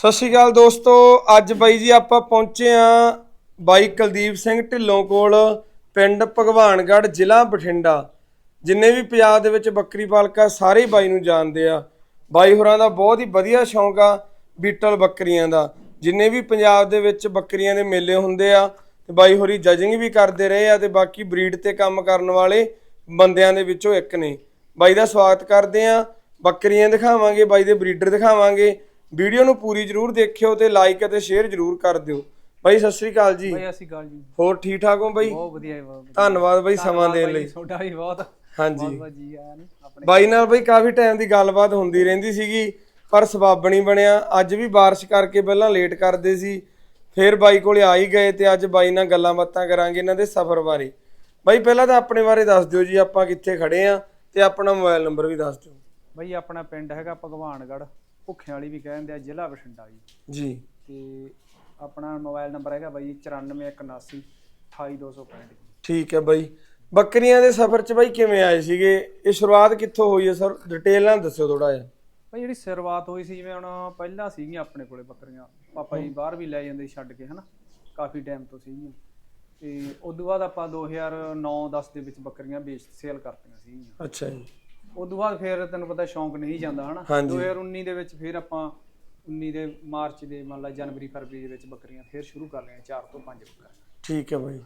ਸਤਿ ਸ਼੍ਰੀ ਅਕਾਲ ਦੋਸਤੋ, ਅੱਜ ਬਾਈ ਜੀ ਆਪਾਂ ਪਹੁੰਚੇ ਆ ਬਾਈ ਕੁਲਦੀਪ ਸਿੰਘ ਢਿੱਲੋਂ ਕੋਲ, ਪਿੰਡ ਭਗਵਾਨਗੜ੍ਹ, ਜ਼ਿਲ੍ਹਾ ਬਠਿੰਡਾ। ਜਿੰਨੇ ਵੀ ਪੰਜਾਬ ਦੇ ਵਿੱਚ ਬੱਕਰੀ ਪਾਲਕਾ ਸਾਰੇ ਬਾਈ ਨੂੰ ਜਾਣਦੇ ਆ। ਬਾਈ ਹੋਰਾਂ ਦਾ ਬਹੁਤ ਹੀ ਵਧੀਆ ਸ਼ੌਂਕ ਆ, ਬੀਟਲ ਬੱਕਰੀਆਂ ਦਾ। ਜਿੰਨੇ ਵੀ ਪੰਜਾਬ ਦੇ ਵਿੱਚ ਬੱਕਰੀਆਂ ਦੇ ਮੇਲੇ ਹੁੰਦੇ ਆ, ਤੇ ਬਾਈ ਹੋਰੀ ਜਜਿੰਗ ਵੀ ਕਰਦੇ ਰਹੇ ਆ, ਤੇ ਬਾਕੀ ਬਰੀਡ ਤੇ ਕੰਮ ਕਰਨ ਵਾਲੇ ਬੰਦਿਆਂ ਦੇ ਵਿੱਚੋਂ ਇੱਕ ਨੇ। ਬਾਈ ਦਾ ਸਵਾਗਤ ਕਰਦੇ ਆ। ਬੱਕਰੀਆਂ ਦਿਖਾਵਾਂਗੇ, ਬਾਈ ਦੇ ਬਰੀਡਰ ਦਿਖਾਵਾਂਗੇ। ਵੀਡੀਓ ਨੂੰ ਪੂਰੀ ਜਰੂਰ ਦੇਖਿਓ ਤੇ ਲਾਈਕ ਅਤੇ ਸ਼ੇਅਰ ਜਰੂਰ ਕਰ ਦਿਓ। ਬਾਈ ਸਤਿ ਸ੍ਰੀ ਅਕਾਲ ਜੀ। ਭਾਈ ਅਸੀਂ ਗੱਲ ਜੀ। ਹੋਰ ਠੀਕ ਠਾਕ ਹੋ ਬਾਈ? ਬਹੁਤ ਵਧੀਆ ਜੀ, ਬਹੁਤ ਵਧੀਆ। ਧੰਨਵਾਦ ਬਾਈ ਸਮਾਂ ਦੇਣ ਲਈ। ਤੁਹਾਡਾ ਵੀ ਬਹੁਤ ਹਾਂਜੀ। ਬਹੁਤ ਬਹੁਤ ਜੀ ਆਇਆਂ ਨੂੰ ਆਪਣੇ ਬਾਈ ਨਾਲ ਬਾਈ ਕਾਫੀ ਟਾਈਮ ਦੀ ਗੱਲਬਾਤ ਹੁੰਦੀ ਰਹਿੰਦੀ ਸੀਗੀ ਪਰ ਸਬੱਬ ਨਹੀਂ ਬਣਿਆ। ਅੱਜ ਵੀ ਬਾਰਿਸ਼ ਕਰਕੇ ਪਹਿਲਾਂ ਲੇਟ ਕਰਦੇ ਸੀ ਫਿਰ ਬਾਈ ਕੋਲੇ ਆ ਹੀ ਗਏ ਤੇ ਅੱਜ ਬਾਈ ਨਾਲ ਗੱਲਾਂ ਬਾਤਾਂ ਕਰਾਂਗੇ ਇਹਨਾਂ ਦੇ ਸਫ਼ਰ ਬਾਰੇ। ਬਾਈ ਪਹਿਲਾਂ ਤਾਂ ਆਪਣੇ ਬਾਰੇ ਦੱਸ ਦਿਓ ਜੀ ਆਪਾਂ ਕਿੱਥੇ ਖੜੇ ਆ ਤੇ ਆਪਣਾ ਮੋਬਾਈਲ ਨੰਬਰ ਵੀ ਦੱਸ ਦਿਓ। ਭਾਈ ਆਪਣਾ ਪਿੰਡ ਹੈਗਾ ਭਗਵਾਨਗੜ੍ਹ। ਭੁੱਖਿਆਂ ਵਾਲੀ ਵੀ ਕਹਿੰਦੇ ਆ ਜ਼ਿਲ੍ਹਾ ਬਠਿੰਡਾ ਜੀ। ਜੀ। ਤੇ ਆਪਣਾ ਮੋਬਾਈਲ ਨੰਬਰ ਹੈਗਾ ਬਾਈ 94179 28265 ਠੀਕ ਹੈ ਬਾਈ। ਬੱਕਰੀਆਂ ਦੇ ਸਫ਼ਰ 'ਚ ਬਾਈ ਕਿਵੇਂ ਆਏ ਸੀਗੇ? ਇਹ ਸ਼ੁਰੂਆਤ ਕਿੱਥੋਂ ਹੋਈ ਹੈ ਸਰ? ਡਿਟੇਲ ਨਾਲ ਦੱਸਿਓ ਥੋੜਾ ਜਿਹਾ। ਭਾਈ ਜਿਹੜੀ ਸ਼ੁਰੂਆਤ ਹੋਈ ਸੀ ਜਿਵੇਂ ਹੁਣ ਪਹਿਲਾਂ ਸੀਗੀਆਂ ਆਪਣੇ ਕੋਲੇ ਬੱਕਰੀਆਂ। ਪਾਪਾ ਜੀ ਬਾਹਰ ਵੀ ਲੈ ਜਾਂਦੇ ਛੱਡ ਕੇ ਹਨਾ? ਕਾਫੀ ਟਾਈਮ ਤੋਂ ਸੀਗੀਆਂ। ਤੇ ਉਸ ਤੋਂ ਬਾਅਦ ਆਪਾਂ 2009-10 ਦੇ ਵਿੱਚ ਬੱਕਰੀਆਂ ਵੇਚ ਸੇਲ ਕਰਤੀਆਂ ਸੀਗੀਆਂ। ਅੱਛਾ ਜੀ। ਤੋਂ ਬਾਅਦ ਫਿਰ ਤੈਨੂੰ ਪਤਾ ਸ਼ੌਂਕ ਨਹੀਂ ਜਾਂਦਾ ਹਨਾ? ਹਾਂਜੀ। 2019 ਦੇ ਵਿੱਚ ਫਿਰ ਆਪਾਂ 19 ਦੇ ਮਾਰਚ ਦੇ ਮੰਨ ਲਾ ਜਨਵਰੀ ਫਰਵਰੀ ਦੇ ਵਿੱਚ ਬੱਕਰੀਆਂ ਫਿਰ ਸ਼ੁਰੂ ਕਰ ਲਈਆਂ 4 ਤੋਂ 5 ਬੱਕਰੀਆਂ। ਠੀਕ ਹੈ ਬਾਈ।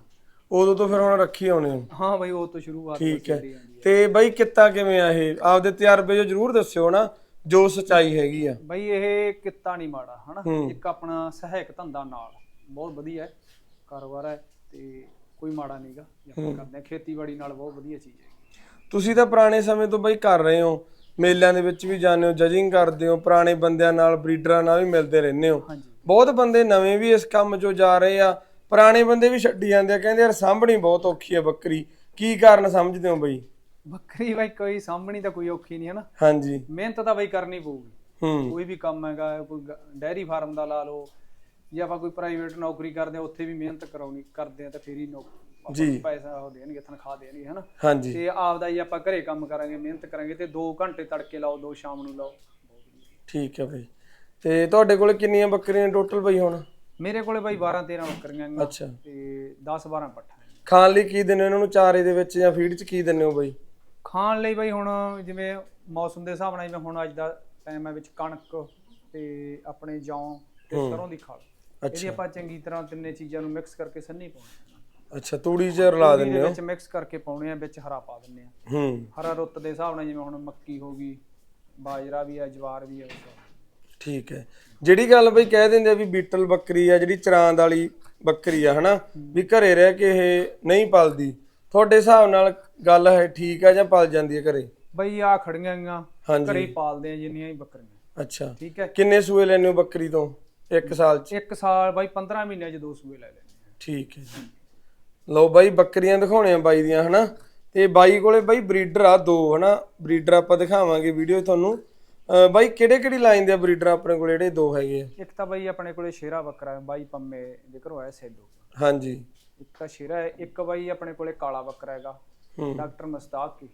ਉਦੋਂ ਤੋਂ ਫਿਰ ਹੁਣ ਰੱਖੀ ਆਉਣੇ। ਹੋ ਹਾਂ ਬਈ ਉਹ ਤੋਂ ਸ਼ੁਰੂਆਤ ਠੀਕ ਹੈ। ਤੇ ਬਾਈ ਕਿੱਤਾ ਕਿਵੇਂ ਆ ਇਹ? ਆਪਦੇ ਤਜਰਬੇ ਜੋ ਜਰੂਰ ਦੱਸਿਓ ਨਾ ਜੋ ਸਚਾਈ ਹੈਗੀ ਆ। ਬਈ ਇਹ ਕਿੱਤਾ ਨਹੀਂ ਮਾੜਾ ਹਨਾ? ਹੂੰ। ਇੱਕ ਆਪਣਾ ਸਹਾਇਕ ਧੰਦਾ ਨਾਲ। ਬਹੁਤ ਵਧੀਆ ਹੈ ਕਾਰੋਬਾਰ ਹੈ ਤੇ ਕੋਈ ਮਾੜਾ ਨਹੀਂਗਾ ਆਪਾਂ ਕਰਦੇ ਹਾਂ ਖੇਤੀਬਾੜੀ ਨਾਲ ਬਹੁਤ ਵਧੀਆ ਚੀਜ਼ ਹੈ ਤੁਸੀਂ ਤਾਂ ਪੁਰਾਣੇ ਸਮੇਂ ਤੋਂ ਬਾਈ ਕਰ ਰਹੇ ਹੋ। ਮੇਲਿਆਂ ਦੇ ਵਿੱਚ ਵੀ ਜਾਂਦੇ ਹੋ ਜਜਿੰਗ ਕਰਦੇ ਹੋ ਪੁਰਾਣੇ ਬੰਦਿਆਂ ਨਾਲ ਬਰੀਡਰਾਂ ਨਾਲ ਵੀ ਮਿਲਦੇ ਰਹਿੰਦੇ ਹੋ। ਬਹੁਤ ਬੰਦੇ ਨਵੇਂ ਵੀ ਇਸ ਕੰਮ 'ਚੋਂ ਜਾ ਰਹੇ ਆ। ਪੁਰਾਣੇ ਬੰਦੇ ਵੀ ਛੱਡੀ ਜਾਂਦੇ ਆ ਕਹਿੰਦੇ ਯਾਰ ਸਾਂਭਣੀ ਬਹੁਤ ਔਖੀ ਆ ਬੱਕਰੀ। ਕੀ ਕਾਰਨ ਸਮਝਦੇ ਹੋ ਬਾਈ? ਬੱਕਰੀ ਬਈ ਕੋਈ ਸਾਂਭਣੀ ਤਾਂ ਕੋਈ ਔਖੀ ਨਹੀਂ ਹੈ ਨਾ। ਹਾਂਜੀ। ਮਿਹਨਤ ਤਾਂ ਬਈ ਕਰਨੀ ਪਊਗੀ। ਹੂੰ। ਕੋਈ ਵੀ ਕੰਮ ਹੈਗਾ ਕੋਈ ਡੈਰੀ ਫਾਰਮ ਦਾ ਲਾ ਲਓ ਜਾਂ ਆਪਾਂ ਕੋਈ ਪ੍ਰਾਈਵੇਟ ਨੌਕਰੀ ਕਰਦੇ ਆ ਉੱਥੇ ਵੀ ਮਿਹਨਤ ਕਰਾਉਣੀ ਕਰਦੇ ਆ ਤਾਂ ਫੇਰ ਹੀ ਨੌਕਰੀ ਜੀ। ਪੈਸਾ ਉਹ ਦੇਣਗੇ ਤਨਖਾਹ ਦੇਣਗੇ ਹਨਾ? ਹਾਂਜੀ। ਤੇ ਆਪਦਾ ਹੀ ਆਪਾਂ ਘਰੇ ਕੰਮ ਕਰਾਂਗੇ ਮਿਹਨਤ ਕਰਾਂਗੇ ਤੇ 2 ਘੰਟੇ ਤੜਕੇ ਲਾਓ 2 ਸ਼ਾਮ ਨੂੰ ਲਾਓ। ਠੀਕ ਹੈ ਬਾਈ। ਤੇ ਤੁਹਾਡੇ ਕੋਲ ਕਿੰਨੀਆਂ ਬੱਕਰੀਆਂ ਟੋਟਲ ਬਾਈ ਹੁਣ? ਮੇਰੇ ਕੋਲੇ ਬਾਈ 12 13 ਬੱਕਰੀਆਂ ਹੈਗੀਆਂ। ਅੱਛਾ। ਤੇ 10 12 ਪੱਠਾ ਖਾਣ ਲਈ ਕੀ ਦਿੰਦੇ ਹੋ ਇਹਨਾਂ ਨੂੰ ਚਾਰੇ ਦੇ ਵਿੱਚ ਜਾਂ ਫੀਡ 'ਚ ਕੀ ਦਿੰਦੇ ਹੋ ਬਾਈ? ਖਾਣ ਲਈ ਬਾਈ ਹੁਣ ਜਿਵੇਂ ਮੌਸਮ ਦੇ ਹਿਸਾਬ ਨਾਲ ਜਿਵੇਂ ਹੁਣ ਅੱਜ ਦਾ ਟਾਈਮ ਹੈ ਵਿੱਚ ਕਣਕ ਤੇ ਆਪਣੇ ਜੌਂ ਤੇ ਸਰੋਂ ਦੀ ਖਲ। ਇਹਦੀ ਆਪਾਂ ਚੰਗੀ ਤਰ੍ਹਾਂ ਤਿੰਨੇ ਚੀਜ਼ਾਂ ਨੂੰ ਮਿਕਸ ਕਰਕੇ ਸੰਨੀ ਪਾਉਣੀ ਅੱਛਾ ਤੂੜੀ 'ਚ ਰਲਾ ਦਿੰਦੇ ਹੋ? ਵਿੱਚ ਮਿਕਸ ਕਰਕੇ ਪਾਉਣੇ ਆ ਵਿੱਚ ਹਰਾ ਪਾ ਦਿੰਨੇ ਆ। ਹੂੰ। ਹਰਾ ਰੁੱਤ ਦੇ ਹਿਸਾਬ ਨਾਲ ਜਿਵੇਂ ਹੁਣ ਮੱਕੀ ਹੋ ਗਈ ਬਾਜਰਾ ਵੀ ਆ ਜਵਾਰ ਵੀ ਆ ਠੀਕ ਹੈ। ਜਿਹੜੀ ਗੱਲ ਬਈ ਕਹਿ ਦਿੰਦੇ ਆ ਵੀ ਬੀਟਲ ਬੱਕਰੀ ਆ ਜਿਹੜੀ ਚਰਾਂਦ ਵਾਲੀ ਬੱਕਰੀ ਆ ਹਨਾ? ਵੀ ਘਰੇ ਰਹਿ ਕੇ ਇਹ ਨਹੀਂ ਪਲਦੀ। ਤੁਹਾਡੇ ਹਿਸਾਬ ਨਾਲ ਗੱਲ ਹੈ ਠੀਕ ਆ ਜਾਂ ਪਲ ਜਾਂਦੀ ਹੈ ਘਰੇ? ਬਈ ਆ ਖੜੀਆਂ ਗੀਆਂ। ਘਰੇ ਪਾਲਦੇ ਆ ਜਿੰਨੀਆਂ ਹੀ ਬੱਕਰੀਆਂ। ਅੱਛਾ। ਠੀਕ ਹੈ। ਕਿੰਨੇ ਸੂਏ ਲੈਣੇ ਹੋ ਬੱਕਰੀ ਤੋਂ? ਇੱਕ ਸਾਲ 'ਚ? ਇੱਕ ਸਾਲ ਬਾਈ 15 ਮਹੀਨਿਆਂ 'ਚ ਦੋ ਸੂਏ ਲੈ ਲੈਣੇ ਠੀਕ ਹੈ ਜੀ। ਲਓ ਬਾਈ ਬੱਕਰੀਆਂ ਦਿਖਾਉਣੇ ਆ ਬਾਈ ਦੀਆਂ ਹਨਾ? ਤੇ ਬਾਈ ਕੋਲੇ ਬਾਈ ਬਰੀਡਰ ਆ ਦੋ ਹਨਾ? ਬਰੀਡਰ ਆਪਾਂ ਦਿਖਾਵਾਂਗੇ ਵੀਡੀਓ ਤੁਹਾਨੂੰ। ਬਾਈ ਕਿਹੜੇ ਕਿਹੜੀ ਲਾਈਨ ਦੇ ਬਰੀਡਰ ਆਪਣੇ ਕੋਲੇ? ਜਿਹੜੇ ਦੋ ਹੈਗੇ ਆ। ਇੱਕ ਤਾਂ ਬਾਈ ਆਪਣੇ ਕੋਲੇ ਸ਼ੇਰਾ ਬੱਕਰਾ ਹੈ ਬਾਈ ਪੰਮੇ ਦੇ ਘਰੋਂ ਆਇਆ ਸੈਦੋ ਹਾਂਜੀ। ਇੱਕ ਤਾਂ ਸ਼ੇਰਾ ਹੈ ਇੱਕ ਬਾਈ ਆਪਣੇ ਕੋਲੇ ਕਾਲਾ ਬੱਕਰਾ ਹੈਗਾ। ਡਾਕਟਰ ਮਸਤਾਕ ਕੀ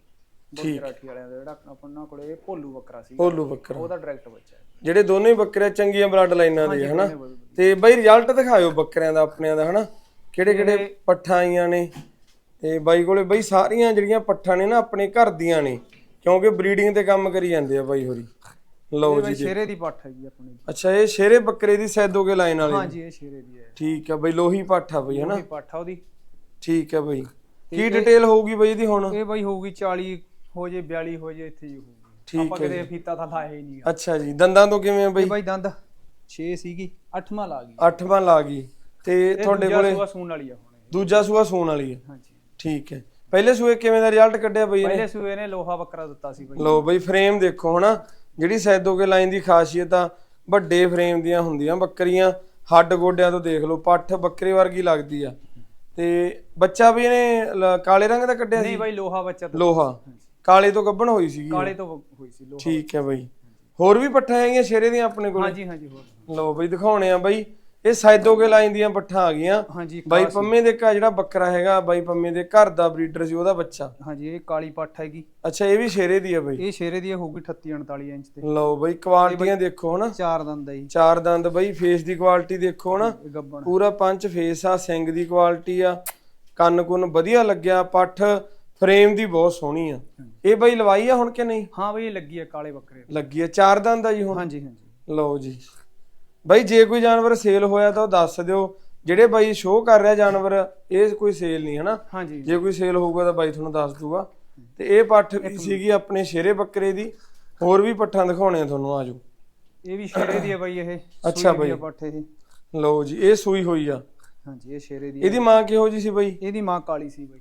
ਬੋਤਰਾਠੀ ਵਾਲਿਆਂ ਦਾ ਜਿਹੜਾ ਆਪਣਾ ਕੋਲੇ ਭੋਲੂ ਬੱਕਰਾ ਸੀ ਭੋਲੂ ਬੱਕਰਾ। ਉਹਦਾ ਡਾਇਰੈਕਟ ਬੱਚਾ ਹੈ। ਜਿਹੜੇ ਦੋਨੇ ਹੀ ਬੱਕਰੇ ਚੰਗੀਆਂ ਬਲੱਡ ਲਾਈਨਾਂ ਦੇ ਹਨਾ? ਤੇ ਬਾਈ ਰਿਜ਼ਲਟ ਦਿਖਾਇਓ ਬੱਕਰਿਆਂ ਦਾ ਆਪਣਿਆਂ ਦਾ ਹਨਾ? ਕਿਹੜੇ ਕਿਹੜੇ ਪੱਠਾਂ ਆਈਆਂ ਨੇ? ਤੇ ਬਾਈ ਕੋਲੇ ਬਾਈ ਸਾਰੀਆਂ ਜਿਹੜੀਆਂ ਪੱਠਾਂ ਨੇ ਨਾ ਆਪਣੇ ਘਰ ਦੀਆਂ ਨੇ ਕਿਉਂਕਿ ਬਰੀਡਿੰਗ ਤੇ ਕੰਮ ਕਰੀ ਜਾਂਦੇ ਆ ਬਾਈ ਹੋਰੀ। ਲਓ ਜੀ ਸ਼ੇਰੇ ਦੀ ਪੱਠ ਹੈਗੀ ਆਪਣੀ। ਅੱਛਾ ਇਹ ਸ਼ੇਰੇ ਬੱਕਰੇ ਦੀ ਸੈਦੋਗੇ ਲਾਈਨ ਵਾਲੀ ਹਾਂਜੀ ਇਹ ਸ਼ੇਰੇ ਦੀ ਹੈ। ਠੀਕ ਆ ਬਾਈ ਲੋਹੀ ਪਾਠਾ ਬਾਈ ਹਨਾ? ਉਹਦੀ ਪੱਠ ਆ ਉਹਦੀ। ਠੀਕ ਆ ਬਾਈ। ਕੀ ਡਿਟੇਲ ਹੋਊਗੀ ਬਾਈ ਇਹਦੀ ਹੁਣ? ਇਹ ਬਾਈ ਹੋਊਗੀ 40 ਹੋ ਜੇ 42 ਹੋ ਜੇ ਇੱਥੇ ਹੀ ਹੋਊਗੀ। ਠੀਕ ਆਪਾਂ ਕਿਤੇ ਫੀਤਾ ਤਾਂ ਲਾਇਆ ਹੀ ਨਹੀਂਗਾ ਅੱਛਾ ਜੀ ਦੰਦਾਂ ਤੋਂ ਕਿਵੇਂ ਆ ਬਾਈ? ਦੰਦ 6 ਸੀਗੀ 8ਵਾਂ ਲਾ ਗਈ। ਅੱਠਵਾਂ ਲਾ ਗਈ। ਤੇ ਤੁਹਾਡੇ ਕੋਲੇ ਸੂਆ ਸੂਣ ਵਾਲੀ ਆ ਹੁਣ ਇਹ। ਦੂਜਾ ਸੂਆ ਸੂਣ ਵਾਲੀ ਹੈ ਹਾਂਜੀ। ਠੀਕ ਹੈ। ਪਹਿਲੇ ਸੂਏ ਕਿਵੇਂ ਦਾ ਰਿਜ਼ਲਟ ਕੱਢਿਆ ਬਈ ਪਹਿਲੇ ਸੂਏ ਨੇ ਲੋਹਾ ਬੱਕਰਾ ਦਿੱਤਾ ਸੀ ਬਾਈ। ਲੋ ਬਈ ਫਰੇਮ ਦੇਖੋ ਹਨਾ। ਜਿਹੜੀ ਸੈਦੋਗੇ ਲਾਈਨ ਦੀ ਖਾਸੀਅਤ ਆ ਵੱਡੇ ਫਰੇਮ ਦੀਆਂ ਹੁੰਦੀਆਂ ਬੱਕਰੀਆਂ। ਹੱਡ ਗੋਡਿਆਂ ਤੋਂ ਦੇਖ ਲਓ ਪੱਠ ਬੱਕਰੇ ਵਰਗੀ ਲੱਗਦੀ ਆ। ਤੇ ਬੱਚਾ ਵੀ ਇਹਨੇ ਲ- ਕਾਲੇ ਰੰਗ ਦਾ ਕੱਢਿਆ ਨਹੀਂ ਸੀ? ਬਾਈ ਲੋਹਾ ਬੱਚਾ ਦਿੱਤਾ। ਲੋਹਾ। ਕਾਲੇ ਤੋਂ ਗੱਭਣ ਹੋਈ ਸੀ ਕਾਲੇ ਤੋਂ ਹੋਈ ਸੀ ਲੋਹਾ ਠੀਕ ਹੈ ਬਈ। ਹੋਰ ਵੀ ਪੱਠਾਂ ਹੈਗੀਆਂ ਸ਼ੇਰੇ ਦੀਆਂ ਆਪਣੇ ਕੋਲ? ਹਾਂਜੀ ਹਾਂਜੀ ਹੋਰ। ਲਓ ਬਈ ਦਿਖਾਉਣੇ ਆ ਬਈ। ਇਹ ਸੈਦੋਗੇ ਲਾਈਨ ਦੀਆਂ ਪੱਠਾਂ ਆ ਗਈਆਂ। ਹਾਂਜੀ ਬਾਈ ਪੰਮੇ ਦੇ ਘਰ ਜਿਹੜਾ ਬੱਕਰਾ ਹੈਗਾ ਬਾਈ ਪੰਮੇ ਦੇ ਘਰ ਦਾ ਬਰੀਡਰ ਸੀ ਉਹਦਾ ਬੱਚਾ। ਹਾਂਜੀ ਇਹ ਕਾਲੀ ਪੱਠ ਹੈਗੀ। ਅੱਛਾ ਇਹ ਵੀ ਸ਼ੇਰੇ ਦੀ ਆ ਬਾਈ? ਇਹ ਸ਼ੇਰੇ ਦੀ ਹੋਊਗੀ 38 39 ਇੰਚ ਤੇ। ਲਓ ਬਾਈ ਕੁਆਲਟੀਆਂ ਦੇਖੋ ਹਨਾ। ਚਾਰ ਦੰਦ ਜੀ। ਚਾਰ ਦੰਦ ਬਾਈ ਫੇਸ ਦੀ ਕੁਆਲਿਟੀ ਦੇਖੋ ਹਨਾ। ਇਹ ਗੱਬਣ ਪੂਰਾ ਪੰਚ ਫੇਸ ਆ ਸਿੰਗ ਦੀ ਕੁਆਲਿਟੀ ਆ। ਕੰਨ ਕੁੰਨ ਵਧੀਆ ਲੱਗਿਆ ਪੱਠ ਫਰੇਮ ਦੀ ਬਹੁਤ ਸੋਹਣੀ ਆ। ਇਹ ਬਾਈ ਲਵਾਈ ਆ ਹੁਣ ਕਿ ਨਹੀਂ? ਹਾਂ ਬਈ ਇਹ ਲੱਗੀ ਆ ਕਾਲੇ ਬੱਕਰੇ ਲੱਗੀ ਆ ਚਾਰ ਦੰਦ ਆ ਜੀ ਹੁਣ। ਹਾਂਜੀ ਹਾਂਜੀ। ਲਓ ਜੀ। ਬਾਈ ਜੇ ਕੋਈ ਜਾਨਵਰ ਸੇਲ ਹੋਇਆ ਤਾਂ ਉਹ ਦੱਸ ਦਿਓ। ਜਿਹੜੇ ਬਾਈ ਸ਼ੋਅ ਕਰ ਰਿਹਾ ਜਾਨਵਰ ਇਹ ਕੋਈ ਸੇਲ ਨਹੀਂ ਹਨਾ? ਹਾਂਜੀ। ਜੇ ਕੋਈ ਸੇਲ ਹੋਊਗਾ ਤਾਂ ਬਾਈ ਤੁਹਾਨੂੰ ਦੱਸ ਦੂਗਾ। ਤੇ ਇਹ ਪੱਠ ਵੀ ਸੀਗੀ ਆਪਣੇ ਸ਼ੇਰੇ ਬੱਕਰੇ ਦੀ। ਹੋਰ ਵੀ ਪੱਠਾਂ ਦਿਖਾਉਣੇ ਆ ਤੁਹਾਨੂੰ ਆਜੋ। ਇਹ ਵੀ ਸ਼ੇਰੇ ਦੀ ਹੈ ਬਈ ਇਹ। ਅੱਛਾ ਆ ਬਈ। ਪੱਠ ਇਹ। ਲਓ ਜੀ ਇਹ ਸੂਈ ਹੋਈ ਆ। ਹਾਂਜੀ ਇਹ ਸ਼ੇਰੇ ਦੀ ਆ। ਇਹਦੀ ਮਾਂ ਕਿਹੋ ਜੀ ਸੀ ਬਾਈ? ਇਹਦੀ ਮਾਂ ਕਾਲੀ ਸੀ ਬਈ।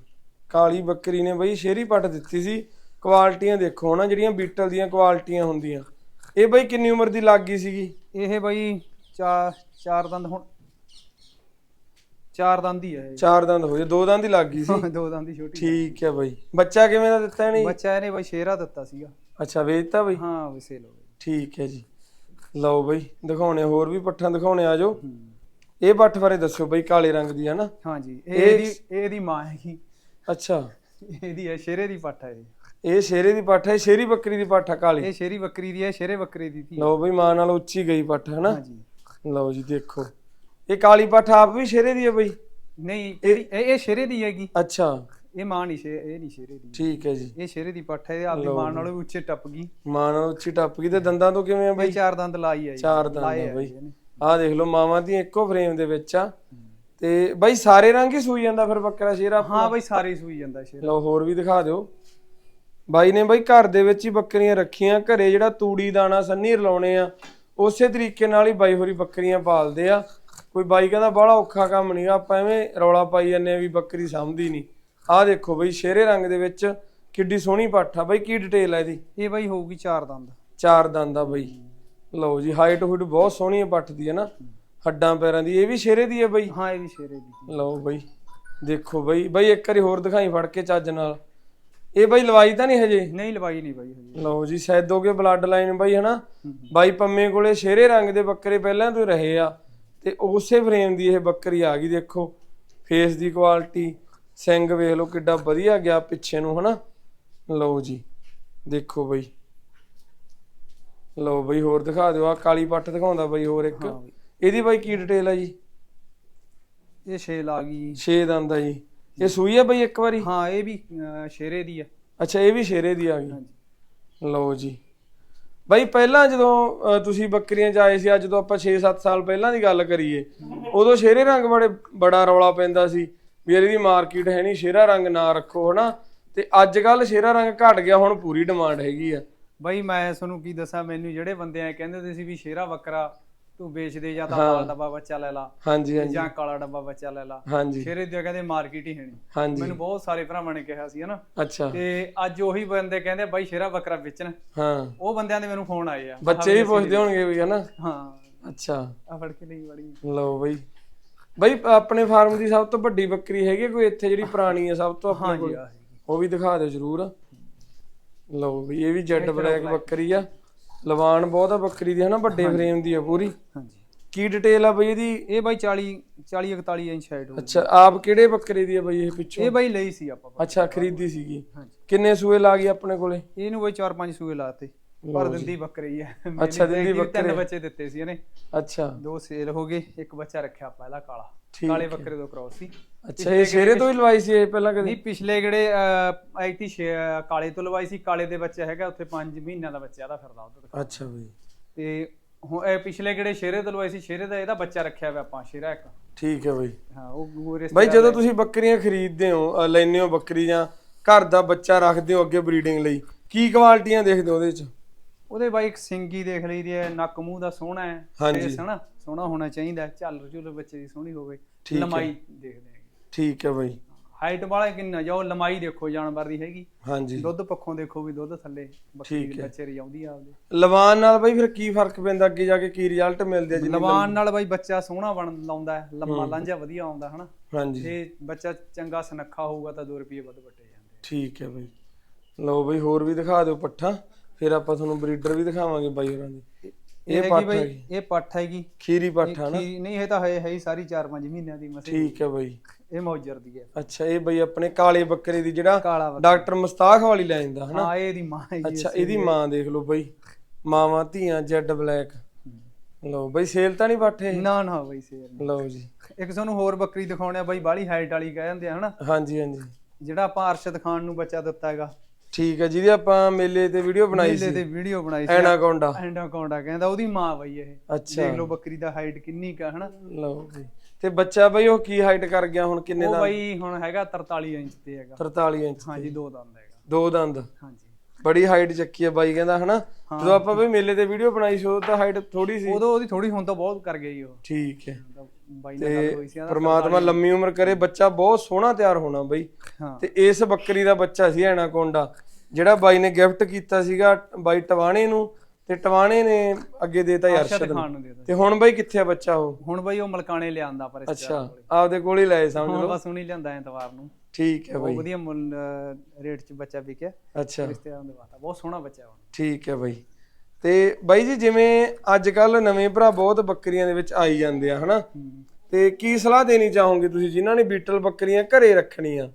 ਕਾਲੀ ਬੱਕਰੀ ਨੇ ਬਈ ਸ਼ੇਰੀ ਪੱਟ ਦਿੱਤੀ ਸੀ। ਕੁਆਲਟੀਆਂ ਦੇਖੋ ਨਾ ਜਿਹੜੀਆਂ ਬੀਟਲ ਦੀਆਂ ਕੁਆਲਟੀਆਂ ਹੁੰਦੀਆਂ। ਇਹ ਬਈ ਕਿੰਨੀ ਉਮਰ ਦੀ ਲੱਗ ਗਈ ਸੀਗੀ? ਇਹ ਬਈ ਚਾਰ ਚਾਰ ਦੰਦ ਹੁਣ। ਚਾਰ ਦੰਦ ਹੀ ਹੈ ਚਾਰ ਦੰਦ ਹੋਏ ਦੋ ਦੰਦ ਹੀ ਲੱਗ ਗਈ ਸੀ। ਦੋ ਦੰਦ ਦੀ ਛੋਟੀ ਠੀਕ ਹੈ ਬਈ। ਬੱਚਾ ਕਿਵੇਂ ਦਾ ਦਿੱਤਾ ਨਹੀਂ ਬੱਚਾ ਇਹਨੇ ਬਈ ਸ਼ੇਰਾ ਦਿੱਤਾ ਸੀਗਾ। ਅੱਛਾ ਵੇਚਤਾ ਬਈ? ਹਾਂ ਵੀ ਸੇਲ ਹੋ ਗਈ। ਠੀਕ ਹੈ ਜੀ। ਲਓ ਬਈ ਦਿਖਾਉਣੇ ਹੋਰ ਵੀ ਪੱਠਾਂ ਦਿਖਾਉਣੇ ਹੂੰ। ਇਹ ਪੱਠ ਬਾਰੇ ਦੱਸਿਓ ਬਈ ਕਾਲੇ ਰੰਗ ਦੀ ਹੈ ਨਾ ਹਾਂਜੀ ਇਹ ਇਹ- ਇਹਦੀ ਇਹਦੀ ਮਾਂ ਹੈਗੀ ਅੱਛਾ। ਇਹਦੀ ਹੈ ਸ਼ੇਰੇ ਦੀ ਪੱਠ ਹੈ ਇਹ। ਇਹ ਸ਼ੇਰੇ ਦੀ ਪੱਠ ਹੈ ਸ਼ੇਰੀ ਬੱਕਰੀ ਦੀ ਪੱਠ ਆ ਕਾਲੀ? ਇਹ ਸ਼ੇਰੀ ਬੱਕਰੀ ਦੀ ਹੈ ਸ਼ੇਰੇ ਬੱਕਰੇ ਦੀ ਧੀ ਲਓ ਬਈ ਮਾਂ ਨਾਲ ਉੱਚੀ ਗਈ ਪੱਠ ਹੈ ਨਾ ਹਾਂਜੀ ਲਓ ਜੀ ਦੇਖੋ। ਇਹ ਕਾਲੀ ਪੱਠ ਆਪ ਵੀ ਸ਼ੇਰੇ ਦੀ ਹੈ ਬਈ? ਨਹੀਂ ਇਹ ਇਹ ਸ਼ੇਰੇ ਦੀ ਹੈਗੀ। ਅੱਛਾ। ਇਹ ਮਾਂ ਨਹੀਂ ਸ਼ੇ ਇਹ ਨਹੀਂ ਸ਼ੇਰੇ ਦੀ। ਠੀਕ ਹੈ ਜੀ। ਇਹ ਸ਼ੇਰੇ ਦੀ ਪੱਠ ਹੈ ਇਹ ਆਪਦੀ ਮਾਂ ਨਾਲੋਂ ਵੀ ਉੱਚੇ ਟੱਪ ਗਈ। ਮਾਂ ਨਾਲ ਉੱਚੀ ਟੱਪ ਗਈ ਤੇ ਦੰਦਾਂ ਤੋਂ ਕਿਵੇਂ ਆ ਬਈ? ਬਈ ਚਾਰ ਦੰਦ ਲਾਈ ਜੀ। ਚਾਰ ਦੰਦ ਆ ਆ ਬਈ। ਆਹ ਦੇਖ ਲਓ ਮਾਵਾਂ ਦੀਆਂ ਇੱਕੋ ਫਰੇਮ ਦੇ ਵਿੱਚ ਆ। ਤੇ ਬਈ ਸਾਰੇ ਰੰਗ ਹੀ ਸੂਈ ਜਾਂਦਾ ਫਿਰ ਬੱਕਰਾ ਸ਼ੇਰਾ ਹਾਂ ਬਈ ਸਾਰੇ ਸੂਈ ਜਾਂਦਾ ਸ਼ੇਰ। ਲਓ ਹੋਰ ਵੀ ਦਿਖਾ ਦਿਓ। ਬਾਈ ਨੇ ਬਾਈ ਘਰ ਦੇ ਵਿੱਚ ਹੀ ਬੱਕਰੀਆਂ ਰੱਖੀਆਂ ਘਰੇ ਜਿਹੜਾ ਤੂੜੀ ਦਾਣਾ ਸੰਨੀ ਰਲਾਉਣੇ ਆ ਉਸੇ ਤਰੀਕੇ ਨਾਲ ਹੀ ਬਾਈ ਹੋਰੀ ਬੱਕਰੀਆਂ ਪਾਲਦੇ ਆ। ਕੋਈ ਬਾਈ ਕਹਿੰਦਾ ਬੜਾ ਔਖਾ ਕੰਮ ਨਹੀਂ ਆਪਾਂ ਐਵੇਂ ਰੌਲਾ ਪਾਈ ਜਾਂਦੇ ਆ ਵੀ ਬੱਕਰੀ ਸਮਝਦੀ ਨਹੀਂ ਆਹ ਦੇਖੋ ਬਈ ਸ਼ੇਰੇ ਰੰਗ ਦੇ ਵਿੱਚ ਕਿੱਡੀ ਸੋਹਣੀ ਪੱਠ ਆ ਬਾਈ ਕੀ ਡਿਟੇਲ ਆ ਇਹਦੀ? ਇਹ ਬਈ ਹੋਊਗੀ ਚਾਰ ਦੰਦ। ਚਾਰ ਦੰਦ ਆ ਬਈ। ਲਓ ਜੀ ਹਾਈਟ ਹੁੱਡ ਬਹੁਤ ਸੋਹਣੀ ਹੈ ਪੱਠ ਦੀ ਹੈ ਨਾ? ਹੱਡਾਂ ਪੈਰਾਂ ਦੀ ਇਹ ਵੀ ਸ਼ੇਰੇ ਦੀ ਹੈ ਬਈ? ਹਾਂ ਇਹ ਵੀ ਸ਼ੇਰੇ ਦੀ। ਲਓ ਬਈ ਦੇਖੋ ਬਈ। ਬਈ ਇੱਕ ਵਾਰੀ ਹੋਰ ਦਿਖਾਈ ਫੜ ਕੇ ਚੱਜ ਨਾਲ। ਇਹ ਬਈ ਲਵਾਈ ਤਾਂ ਨਹੀਂ ਹਜੇ? ਨਹੀਂ ਲਵਾਈ ਨਹੀਂ ਬਈ ਹਜੇ। ਲਓ ਜੀ ਸੈਦੋਗੇ ਬਲੱਡ ਲਾਈਨ ਬਈ ਹਨਾ? ਬਾਈ ਪੰਮੇ ਕੋਲੇ ਸ਼ੇਰੇ ਰੰਗ ਦੇ ਬੱਕਰੇ ਪਹਿਲਾਂ ਤੋਂ ਰਹੇ ਆ। ਤੇ ਉਸੇ ਫਰੇਮ ਦੀ ਇਹ ਬੱਕਰੀ ਆ ਗਈ ਦੇਖੋ। ਫੇਸ ਦੀ ਕੁਆਲਿਟੀ ਸਿੰਗ ਵੇਖ ਲਓ ਕਿੱਡਾ ਵਧੀਆ ਗਿਆ ਪਿੱਛੇ ਨੂੰ ਹਨਾ? ਲਓ ਜੀ ਦੇਖੋ ਬਈ। ਲਓ ਬਈ ਹੋਰ ਦਿਖਾ ਦਿਓ। ਆ ਕਾਲੀ ਪੱਟ ਦਿਖਾਉਂਦਾ ਬਈ ਹੋਰ ਇੱਕ। ਇਹਦੀ ਬਾਈ ਕੀ ਡਿਟੇਲ ਆ ਜੀ? ਇਹ ਛੇਲ ਆ ਗਈ। 6 ਦੰਦ ਆ ਜੀ। ਇਹ ਸੂਈ ਆ ਬਈ ਇੱਕ ਵਾਰੀ? ਹਾਂ ਇਹ ਵੀ ਅਹ, ਸ਼ੇਰੇ ਦੀ ਹੈ ਅੱਛਾ ਇਹ ਵੀ ਸ਼ੇਰੇ ਦੀ ਆ ਗਈ। ਲਓ ਜੀ। ਬਾਈ ਪਹਿਲਾਂ ਜਦੋਂ ਤੁਸੀਂ ਬੱਕਰੀਆਂ 'ਚ ਆਏ ਸੀ ਅੱਜ ਜਦੋਂ ਆਪਾਂ 6-7 ਸਾਲ ਪਹਿਲਾਂ ਦੀ ਗੱਲ ਕਰੀਏ ਉਦੋਂ ਸ਼ੇਰੇ ਰੰਗ ਬੜੇ ਬੜਾ ਰੌਲਾ ਪੈਂਦਾ ਸੀ ਵੀ ਇਹਦੀ ਮਾਰਕੀਟ ਹੈ ਨਹੀਂ ਸ਼ੇਰਾ ਰੰਗ ਨਾ ਰੱਖੋ ਹਨਾ? ਤੇ ਅੱਜ ਕੱਲ ਸ਼ੇਰਾ ਰੰਗ ਘਟ ਗਿਆ ਹੁਣ ਪੂਰੀ ਡਿਮਾਂਡ ਹੈਗੀ ਆ। ਬਈ ਮੈਂ ਤੁਹਾਨੂੰ ਕੀ ਦੱਸਾਂ ਮੈਨੂੰ ਜਿਹੜੇ ਬੰਦੇ ਆ ਕਹਿੰਦੇ ਹੁੰਦੇ ਸੀ ਵੀ ਸ਼ੇਰਾ ਬੱਕਰਾ ਤੂੰ ਵੇਚ ਦੇ ਜਾਂ ਤਾਂ ਪਾਲ ਡੱਬਾ ਬੱਚਾ ਲੈ ਲਾ ਹਾਂਜੀ ਹਾਂਜੀ। ਜਾਂ ਕਾਲਾ ਡੱਬਾ ਬੱਚਾ ਲੈ ਲਾ। ਹਾਂਜੀ। ਸ਼ੇਰੇ ਦੀ ਕਹਿੰਦੇ ਮਾਰਕੀਟ ਹੀ ਹੈ ਨਹੀਂ ਹਾਂਜੀ। ਮੈਨੂੰ ਬਹੁਤ ਸਾਰੇ ਭਰਾਵਾਂ ਨੇ ਕਿਹਾ ਸੀ ਹਨਾ। ਅੱਛਾ। ਤੇ ਅੱਜ ਉਹੀ ਬੰਦੇ ਕਹਿੰਦੇ ਬਾਈ ਸ਼ੇਰਾ ਬੱਕਰਾ ਵੇਚਣ। ਹਾਂ। ਉਹ ਬੰਦਿਆਂ ਦੇ ਮੈਨੂੰ ਫੋਨ ਆਏ ਆ। ਬੱਚੇ ਵੀ ਪੁੱਛਦੇ ਹੋਣਗੇ ਵੀ ਹਨਾ। ਹਾਂ। ਅੱਛਾ। ਆ ਫੜ ਕੇ ਲਈ ਬੜੀ ਲਓ ਬਈ। ਬਈ ਆਪਣੇ ਫਾਰਮ ਦੀ ਸਭ ਤੋਂ ਵੱਡੀ ਬੱਕਰੀ ਹੈਗੀ ਕੋਈ ਇੱਥੇ ਜਿਹੜੀ ਪੁਰਾਣੀ ਹੈ ਸਭ ਤੋਂ ਆਪਣੇ ਕੋਲ? ਉਹ ਵੀ ਦਿਖਾ ਦਿਓ ਜਰੂਰ। ਲਓ ਬਈ ਇਹ ਵੀ ਜੈਡ ਬਲੈਕ। ਬੱਕਰੀ ਆ। ਲਵਾਨ ਬਹੁਤ ਆ ਬੱਕਰੀ ਦੀ ਹਨਾ ਵੱਡੇ ਫਰੇਮ ਦੀ ਆ ਪੂਰੀ। ਹਾਂਜੀ। ਕੀ ਡਿਟੇਲ ਆ ਬਈ ਇਹਦੀ? ਇਹ ਬਾਈ 40 40 41 ਇੰਚ ਹਾਈਟ ਹੋਊ ਅੱਛਾ ਆਪ ਕਿਹੜੇ ਬੱਕਰੇ ਦੀ ਆ ਬਈ ਇਹ ਪਿੱਛੋਂ? ਇਹ ਬਾਈ ਲਈ ਸੀ ਆਪਾਂ। ਅੱਛਾ ਖਰੀਦੀ ਸੀਗੀ। ਹਾਂਜੀ। ਕਿੰਨੇ ਸੂਏ ਲਾ ਗਈ ਆਪਣੇ ਕੋਲੇ? ਇਹਨੂੰ ਬਈ 4-5 ਸੂਏ ਲਾਤੇ ਪਰ ਦਿੰਦੀ ਬੱਕਰੀ ਹੈ। ਅੱਛਾ, ਦਿੰਦੀ ਬੱਕਰੀ। ਤਿੰਨ ਬੱਚੇ ਦਿੱਤੇ ਸੀ ਇਹਨੇ। ਅੱਛਾ। ਦੋ ਸੇਲ ਹੋ ਗਏ ਇੱਕ ਬੱਚਾ ਰੱਖਿਆ ਪਹਿਲਾ ਕਾਲਾ। ਕਾਲੇ ਬੱਕਰੇ ਤੋਂ ਕ੍ਰੋਸ ਸੀ। ਅੱਛਾ ਇਹ ਸ਼ੇਰੇ ਤੋਂ ਹੀ ਲਵਾਈ ਸੀ ਇਹ ਪਹਿਲਾਂ ਕਦੇ? ਨਹੀਂ ਪਿਛਲੇ ਜਿਹੜੇ ਆਈ ਤੀ ਕਾਲੇ ਤੋਂ ਲਵਾਈ ਸੀ। ਕਾਲੇ ਦੇ ਬੱਚਾ ਹੈਗਾ ਉੱਥੇ 5 ਮਹੀਨਿਆਂ ਦਾ ਬੱਚਾ ਦਾ ਫਿਰਦਾ ਉਧਰ ਅੱਛਾ ਬਈ। ਤੇ ਹੁਣ ਇਹ ਪਿਛਲੇ ਜਿਹੜੇ ਸ਼ੇਰੇ ਤੋਂ ਲਵਾਈ ਸੀ? ਸ਼ੇਰੇ ਦਾ ਇਹਦਾ ਬੱਚਾ ਰੱਖਿਆ ਹੋਇਆ ਆਪਾਂ ਸ਼ੇਰਾ ਇੱਕ। ਠੀਕ ਹੈ ਬਈ। ਹਾਂ ਉਹ ਬਾਈ ਜਦੋਂ ਤੁਸੀਂ ਬੱਕਰੀਆਂ ਖਰੀਦਦੇ ਹੋ ਲੈਂਦੇ ਹੋ ਬੱਕਰੀ ਜਾਂ ਘਰ ਦਾ ਬੱਚਾ ਰੱਖਦੇ ਹੋ ਅੱਗੇ ਬਰੀਡਿੰਗ ਲਈ ਕੀ ਕੁਆਲਿਟੀਆਂ ਦੇਖਦੇ ਹੋ ਉਹਦੇ ਚ? ਉਹਦੇ ਬਾਈ ਇੱਕ ਸਿੰਗੀ ਦੇਖ ਲਈਦੀ ਹੈ ਨੱਕ ਮੂੰਹ ਦਾ ਸੋਹਣਾ ਹੈ। ਹਾਂਜੀ। face ਹਨਾ ਸੋਹਣਾ ਹੋਣਾ ਚਾਹੀਦਾ ਹੈ। ਝੱਲ ਝੁੱਲ ਬੱਚੇ ਦੀ ਸੋਹਣੀ ਹੋਵੇ ਠੀਕ ਹੈ। ਲੰਮਾਈ ਦੇਖਦੇ ਹੈਗੇ ਠੀਕ ਹੈ ਬਾਈ। ਹਾਈਟ ਵਾਲਾ ਕਿੰਨਾ ਜਾਓ ਲੰਮਾਈ ਦੇਖੋ ਜਾਨਵਰ ਦੀ ਹੈਗੀ। ਹਾਂਜੀ। ਦੁੱਧ ਪੱਖੋਂ ਦੇਖੋ ਵੀ ਦੁੱਧ ਥੱਲੇ ਬੱਕਰੀ ਠੀਕ ਹੈ। ਬੱਚੇ ਰੀ ਆਉਂਦੀ ਆ ਆਪਦੇ। ਲਵਾਨ ਨਾਲ ਬਾਈ ਫਿਰ ਕੀ ਫ਼ਰਕ ਪੈਂਦਾ ਅੱਗੇ ਜਾ ਕੇ ਕੀ ਰਿਜ਼ਲਟ ਮਿਲਦੇ ਆ ਜਿੰਨੀ ਲਵਾਨ ਨਾਲ ਬਾਈ ਬੱਚਾ ਸੋਹਣਾ ਬਣ ਲਾਉਂਦਾ ਹੈ ਲੰਮਾ ਲਾਂਝਾ ਵਧੀਆ ਆਉਂਦਾ ਹਨਾ? ਹਾਂਜੀ। ਜੇ ਬੱਚਾ ਚੰਗਾ ਸੁਨੱਖਾ ਹੋਊਗਾ ਤਾਂ 2 ਰੁਪਏ ਵੱਧ ਵੱਟੇ ਜਾਂਦੇ ਠੀਕ ਹੈ ਬਾਈ। ਲਓ ਬਾਈ ਹੋਰ ਵੀ ਦਿਖਾ ਦਿਓ ਪੱਠਾ। ਫਿਰ ਆਪਾਂ ਤੁਹਾਨੂੰ ਬਰੀਡਰ ਵੀ ਦਿਖਾਵਾਂਗੇ ਬਾਈ ਹੋਰਾਂ ਦੇ। ਇਹ ਪੱਠ ਹੈਗੀ। ਇਹ ਪੱਠ ਹੈਗੀ। ਖੀਰੀ ਪੱਠਾ ਨਾ? ਖੀ- ਨਹੀਂ ਇਹ ਤਾਂ ਹੈ ਹੈ ਹੀ ਸਾਰੀ 4-5 ਮਹੀਨਿਆਂ ਦੀ ਮਸੇ। ਠੀਕ ਹੈ ਬਈ। ਇਹ ਮੌਜਰ ਦੀ ਹੈ। ਅੱਛਾ ਇਹ ਬਈ ਆਪਣੇ ਕਾਲੇ ਬੱਕਰੇ ਦੀ ਜਿਹੜਾ ਡਾਕਟਰ ਮੁਸਤਾਖ ਵਾਲੀ ਲੈ ਜਾਂਦਾ ਹਨਾ ਹਾਂ ਇਹ ਦੀ ਮਾਂ ਹੈ ਜੀ ਅੱਛਾ ਇਹਦੀ ਮਾਂ ਦੇਖ ਲਓ ਬਈ। ਮਾਵਾਂ ਧੀਆਂ ਜੈਡ ਬਲੈਕ। ਲਓ ਬਈ ਸੇਲ ਤਾਂ ਨਹੀਂ ਬਾਠੇ ਨਾ ਨਾ ਬਈ ਸ਼ੇਰ ਲਓ ਜੀ। ਇੱਕ ਤੁਹਾਨੂੰ ਹੋਰ ਬੱਕਰੀ ਦਿਖਾਉਣੇ ਆ ਬਈ ਬਾਲੀ ਹਾਈਟ ਵਾਲੀ ਕਹਿ ਜਾਂਦੇ ਆ ਹਨਾ ਹਾਂਜੀ ਹਾਂਜੀ। ਜਿਹੜਾ ਆਪਾਂ ਅਰਸ਼ਦ ਖਾਨ ਨੂੰ ਬੱਚਾ ਦਿੱਤਾ ਹੈਗਾ। ਠੀਕ ਹੈ ਜਿਹਦੀ ਆਪਾਂ ਮੇਲੇ ਤੇ ਵੀਡੀਓ ਬਣਾਈ ਮੇਲੇ ਸੀ। ਤੇ ਵੀਡੀਓ ਬਣਾਈ ਸੀ। ਐਨਾਕੋਂਡਾ। ਐਂਡਾਕੌਂਡਾ ਕਹਿੰਦਾ ਉਹਦੀ ਮਾਂ ਬਈ ਇਹ। ਅੱਛਾ। ਦੇਖ ਲਓ ਬੱਕਰੀ ਦਾ ਹਾਈਟ ਕਿੰਨੀ ਕਾ ਹਨਾ। ਲਓ ਬਈ ਤੇ ਬੱਚਾ ਬਈ ਉਹ ਕੀ ਹਾਈਟ ਕਰ ਗਿਆ ਹੁਣ ਕਿੰਨੇ ਉਹ ਦਾ? ਬਈ ਹੁਣ ਹੈਗਾ 43 ਇੰਚ ਤੇ ਹੈਗਾ। 43 ਇੰਚ ਹਾਂਜੀ ਦੋ ਦੰਦ ਹੈਗਾ। ਦੋ ਦੰਦ। ਹਾਂਜੀ। ਬੜੀ ਹਾਈਟ ਚੱਕੀ ਹੈ ਬਾਈ ਕਹਿੰਦਾ ਹਨਾ? ਜਦੋਂ ਆਪਾਂ ਬਈ ਮੇਲੇ ਤੇ ਵੀਡੀਓ ਬਣਾਈ ਸੀ ਉਹ ਤਾਂ ਹਾਈਟ ਥੋੜੀ ਸੀ। ਉਦੋਂ ਉਹਦੀ ਥੋੜੀ ਹੁਣ ਤਾਂ ਬਹੁਤ ਕਰ ਗਈ ਉਹ। ਠੀਕ ਹੈ। ਤਾਂ ਬਾਈ ਨਾਲ ਗੱਲ ਹੋਈ ਸੀ ਪ੍ਰਮਾਤਮਾ ਲੰਮੀ ਉਮਰ ਕਰੇ ਬੱਚਾ ਬਹੁਤ ਸੋਹਣਾ ਤਿਆਰ ਹੋਣਾ ਬਈ। ਤੇ ਇਸ ਬੱਕਰੀ ਦਾ ਬੱਚਾ ਸੀ ਐਨਾਕੋਂਡਾ ਜਿਹੜਾ ਬਾਈ ਨੇ ਗਿਫਟ ਕੀਤਾ ਸੀਗਾ ਬਾਈ ਟਵਾਣੇ ਨੂੰ ਤੇ ਟਵਾਣੇ ਨੇ ਅੱਗੇ ਦੇਤਾ ਯਾਰ ਅਰਸ਼ਦ ਨੂੰ। ਤੇ ਹੁਣ ਬਾਈ ਕਿੱਥੇ ਆ ਬੱਚਾ ਉਹ? ਹੁਣ ਬਈ ਉਹ ਮਲਕਾਣੇ ਲਿਆਂਦਾ ਪਰ ਇਸ ਅੱਛਾ ਆਪਦੇ ਕੋਲ ਹੀ ਲਏ ਸਮਝ ਲਓ। ਬਸ ਹੁਣੀ ਲਿਆਂਦਾ ਐਤਵਾਰ ਨੂੰ। ਠੀਕ ਹੈ ਬਾਈ। ਵਧੀਆ ਮੁੱਲ ਰੇਟ 'ਚ ਬੱਚਾ ਵਿਕਿਆ। ਅੱਛਾ। ਰਿਸ਼ਤੇਦਾਰਾਂ ਦੇ ਵਾਸਤਾ ਬਹੁਤ ਸੋਹਣਾ ਬੱਚਾ ਹੁਣ ਠੀਕ ਹੈ ਬਾਈ। ਤੇ ਬਾਈ ਜੀ ਜਿਵੇਂ ਅੱਜ ਕੱਲ ਨਵੇਂ ਭਰਾ ਬਹੁਤ ਬੱਕਰੀਆਂ ਦੇ ਵਿੱਚ ਆਈ ਜਾਂਦੇ ਆ ਹਨਾ। ਤੇ ਕੀ ਸਲਾਹ ਦੇਣੀ ਚਾਹੋਗੇ ਤੁਸੀਂ ਜਿਨ੍ਹਾਂ ਨੇ ਬੀਟਲ ਬੱਕਰੀਆਂ ਘਰੇ ਰੱਖਣੀਆਂ?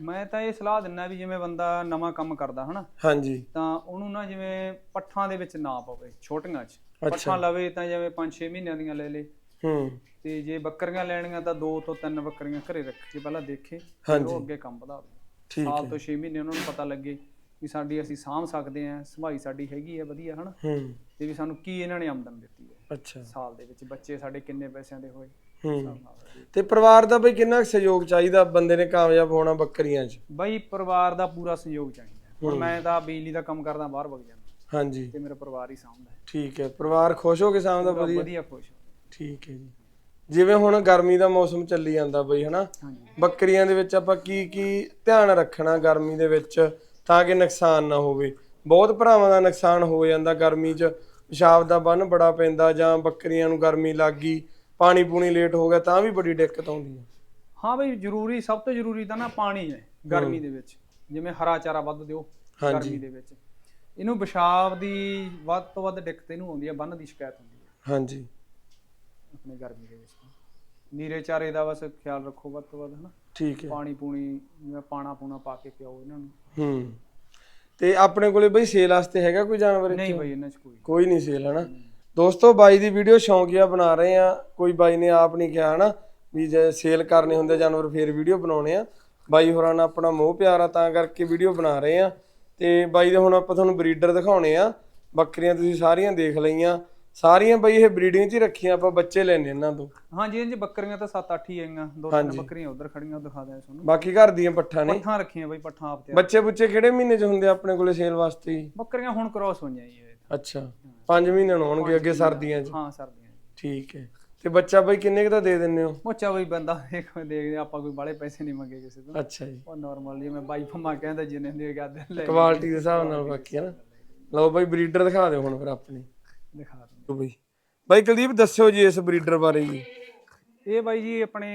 ਮੈਂ ਤਾਂ ਇਹ ਸਲਾਹ ਦਿੰਦਾ ਵੀ ਜਿਵੇਂ ਬੰਦਾ ਨਵਾਂ ਕੰਮ ਕਰਦਾ ਹਨਾ? ਹਾਂਜੀ। ਤਾਂ ਉਹਨੂੰ ਨਾ ਜਿਵੇਂ ਪੱਠਾਂ ਦੇ ਵਿੱਚ ਨਾ ਪਵੇ ਛੋਟੀਆਂ 'ਚ। ਪੱਠਾਂ ਲਵੇ ਤਾਂ ਜਿਵੇਂ 5-6 ਮਹੀਨਿਆਂ ਦੀਆਂ ਲੈ ਲੇ। ਹੂੰ। ਤੇ ਜੇ ਬੱਕਰੀਆਂ ਲੈਣੀਆਂ ਤਾਂ ਦੋ ਤੋਂ ਤਿੰਨ ਬੱਕਰੀਆਂ ਘਰੇ ਰੱਖ ਕੇ ਪਹਿਲਾਂ ਦੇਖੇ ਫਿਰ ਹਾਂਜੀ। ਉਹ ਅੱਗੇ ਕੰਮ ਵਧਾਵੇ ਠੀਕ ਸਾਲ ਤੋਂ 6 ਮਹੀਨੇ ਉਹਨਾਂ ਨੂੰ ਪਤਾ ਲੱਗੇ ਵੀ ਸਾਡੀ ਅਸੀਂ ਸਾਂਭ ਸਕਦੇ ਆਂ ਸੰਭਾਈ ਸਾਡੀ ਹੈਗੀ ਹੈ ਵਧੀਆ ਹਨਾ? ਹੂੰ। ਤੇ ਵੀ ਸਾਨੂੰ ਕੀ ਇਹਨਾਂ ਨੇ ਆਮਦਨ ਦਿੱਤੀ ਹੈ? ਅੱਛਾ। ਸਾਲ ਦੇ ਵਿੱਚ ਬੱਚੇ ਸਾਡੇ ਕਿੰਨੇ ਪੈਸਿਆਂ ਦੇ ਹੋਏ? ਹੂੰ। ਤੇ ਪਰਿਵਾਰ ਦਾ ਬਈ ਕਿੰਨਾ ਕੁ ਸਹਿਯੋਗ ਚਾਹੀਦਾ ਬੰਦੇ ਨੇ ਕਾਮਯਾਬ ਹੋਣਾ ਬੱਕਰੀਆਂ 'ਚ? ਬਈ ਪਰਿਵਾਰ ਦਾ ਪੂਰਾ ਸਹਿਯੋਗ ਚਾਹੀਦਾ ਹੈ। ਹੁਣ ਮੈਂ ਤਾਂ ਬਿਜਲੀ ਦਾ ਕੰਮ ਕਰਦਾ ਬਾਹਰ ਵਗ ਜਾਂਦਾ। ਹਾਂਜੀ। ਤੇ ਮੇਰਾ ਪਰਿਵਾਰ ਹੀ ਸਾਂਭਦਾ ਹੈ। ਠੀਕ ਹੈ। ਪਰਿਵਾਰ ਖੁਸ਼ ਹੋ ਕੇ ਸਾਂਭਦਾ ਪੂਰਾ ਵਧੀਆ? ਵਧੀਆ ਖੁਸ਼ ਹੋ। ਠੀਕ ਹੈ ਜੀ। ਜਿਵੇਂ ਹੁਣ ਗਰਮੀ ਦਾ ਮੌਸਮ ਚੱਲੀ ਜਾਂਦਾ ਬਈ ਹਨਾ? ਬੱਕਰੀਆਂ ਦੇ ਵਿੱਚ ਆਪਾਂ ਕੀ ਕੀ ਧਿਆਨ ਰੱਖਣਾ ਗਰਮੀ ਦੇ ਵਿੱਚ ਤਾਂ ਕਿ ਨੁਕਸਾਨ ਨਾ ਹੋਵੇ? ਬਹੁਤ ਭਰਾਵਾਂ ਦਾ ਨੁਕਸਾਨ ਹੋ ਜਾਂਦਾ ਗਰਮੀ 'ਚ। ਪਿਸ਼ਾਬ ਦਾ ਬੰਨ ਬੜਾ ਪੈਂਦਾ ਜਾਂ ਬੱਕਰੀਆਂ ਨੂੰ ਗਰਮੀ ਲੱਗ ਗਈ ਪਾਣੀ ਪੂਣੀ ਲੇਟ ਹੋ ਗਿਆ ਤਾਂ ਵੀ ਬੜੀ ਦਿੱਕਤ ਆਉਂਦੀ ਹੈ। ਹਾਂ ਬਈ ਜ਼ਰੂਰੀ ਸਭ ਤੋਂ ਜ਼ਰੂਰੀ ਤਾਂ ਨਾ ਪਾਣੀ ਹੈ ਗਰਮੀ ਦੇ ਵਿੱਚ। ਜਿਵੇਂ ਹਰਾ ਚਾਰਾ ਵੱਧ ਦਿਓ। ਗਰਮੀ ਦੇ ਵਿੱਚ। ਇਹਨੂੰ ਪਿਸ਼ਾਬ ਦੀ ਵੱਧ ਤੋਂ ਵੱਧ ਦਿੱਕਤ ਇਹਨੂੰ ਆਉਂਦੀ ਹੈ ਬੰਨ ਦੀ ਸ਼ਿਕਾਇਤ ਹੁੰਦੀ ਹੈ। ਹਾਂਜੀ। ਆਪਣੀ ਗਰਮੀ ਦੇ ਵਿੱਚ। ਨੀਰੇ ਚਾਰੇ ਦਾ ਬਸ ਖਿਆਲ ਰੱਖੋ ਵੱਧ ਤੋਂ ਵੱਧ ਹਨਾ? ਠੀਕ ਹੈ। ਪਾਣੀ ਪੂਣੀ ਜਿਵੇਂ ਪਾਣਾ ਪੂਣਾ ਪਾ ਕੇ ਪਿਓ ਇਹਨਾਂ ਨੂੰ। ਹੂੰ। ਤੇ ਆਪਣੇ ਕੋਲੇ ਬਈ ਸੇਲ ਵਾਸਤੇ ਹੈਗਾ ਕੋਈ ਜਾਨਵਰ ਇੱਥੇ? ਨਹੀਂ ਬਈ ਇਹਨਾਂ 'ਚ ਕੋਈ। ਕੋਈ ਨਹੀਂ ਸੇਲ ਹਨਾ? ਦੋਸਤੋ ਬਾਈ ਦੀ ਵੀਡੀਓ ਸ਼ੌਂਕੀਆ ਬਣਾ ਰਹੇ ਆ ਕੋਈ ਬਾਈ ਨੇ ਆਪ ਨਹੀਂ ਕਿਹਾ ਹਨਾ? ਵੀ ਜੇ ਸੇਲ ਕਰਨੇ ਹੁੰਦੇ ਜਾਨਵਰ ਫੇਰ ਵੀਡੀਓ ਬਣਾਉਣੇ ਆ। ਬਾਈ ਹੋਰਾਂ ਨਾਲ ਆਪਣਾ ਮੋਹ ਪਿਆਰ ਆ ਤਾਂ ਕਰਕੇ ਵੀਡੀਓ ਬਣਾ ਰਹੇ ਆ ਤੇ ਬਾਈ ਦੇ ਹੁਣ ਆਪਾਂ ਤੁਹਾਨੂੰ ਬਰੀਡਰ ਦਿਖਾਉਣੇ ਆ। ਬੱਕਰੀਆਂ ਤੁਸੀਂ ਸਾਰੀਆਂ ਦੇਖ ਲਈਆਂ। ਸਾਰੀਆਂ ਬਾਈ ਇਹ ਬਰੀਡਿੰਗ 'ਚ ਹੀ ਰੱਖੀਆਂ ਆਪਾਂ ਬੱਚੇ ਲੈਣੇ ਇਹਨਾਂ ਤੋਂ। ਹਾਂਜੀ 'ਚ ਬੱਕਰੀਆਂ ਤਾਂ 7-8 ਹੀ ਆਈਆਂ ਦੋ ਤਿੰਨ ਬੱਕਰੀਆਂ ਉਧਰ ਖੜੀਆਂ ਉਹ ਦਿਖਾ ਦਿਆਂ ਤੁਹਾਨੂੰ। ਬਾਕੀ ਘਰ ਦੀਆਂ ਪੱਠਾਂ ਨੇ। ਪੱਠਾਂ ਰੱਖੀਆਂ ਬਈ ਪੱਠਾਂ ਆਪ ਤੇ ਬੱਚੇ ਬੁੱਚੇ ਕਿਹੜੇ ਮਹੀਨੇ 'ਚ ਹੁੰਦੇ ਆ ਆਪਣੇ ਕੋਲੇ ਸੇਲ ਵਾਸਤੇ ਜੀ? ਬੱਕਰੀਆਂ ਹੁਣ ਕ੍ਰਾਸ ਹੋਈਆਂ ਜੀ ਅੱਛਾ 5 ਮਹੀਨੇ ਨੂੰ ਹੋਣਗੇ ਅੱਗੇ ਸਰਦੀਆਂ 'ਚ। ਹਾਂ ਸਰਦੀਆਂ। 'ਚ ਠੀਕ ਹੈ। ਤੇ ਬੱਚਾ ਬਾਈ ਕਿੰਨੇ ਕੁ ਦਾ ਦੇ ਦਿੰਦੇ ਹੋ? ਮੋਚਾ ਬਈ ਬੰਦਾ ਦੇਖ ਦੇਖਦੇ ਆਪਾਂ ਕੋਈ ਬਾਲੇ ਪੈਸੇ ਨਹੀਂ ਮੰਗੇ ਕਿਸੇ ਤੋਂ। ਅੱਛਾ ਜੀ। ਉਹ ਨਾਰਮਲ ਜਿਵੇਂ ਬਾਈ ਫਮਾ ਕਹਿੰਦਾ ਜਿੰਨੇ ਦੇ ਗੱਲ ਲੈ ਕੁਆਲਿਟੀ ਦੇ ਹਿਸਾਬ ਨਾਲ ਬਾਕੀ ਹੈ ਨਾ। ਲਓ ਬਾਈ ਬਰੀਡਰ ਦਿਖਾ ਦਿਓ ਹੁਣ ਫਿਰ ਆਪਣੀ। ਦਿਖਾ ਬਾਈ। ਬਾਈ ਕੁਲਦੀਪ ਦੱਸਿਓ ਜੀ ਇਸ ਬਰੀਡਰ ਬਾਰੇ ਜੀ। ਇਹ ਬਾਈ ਜੀ ਆਪਣੇ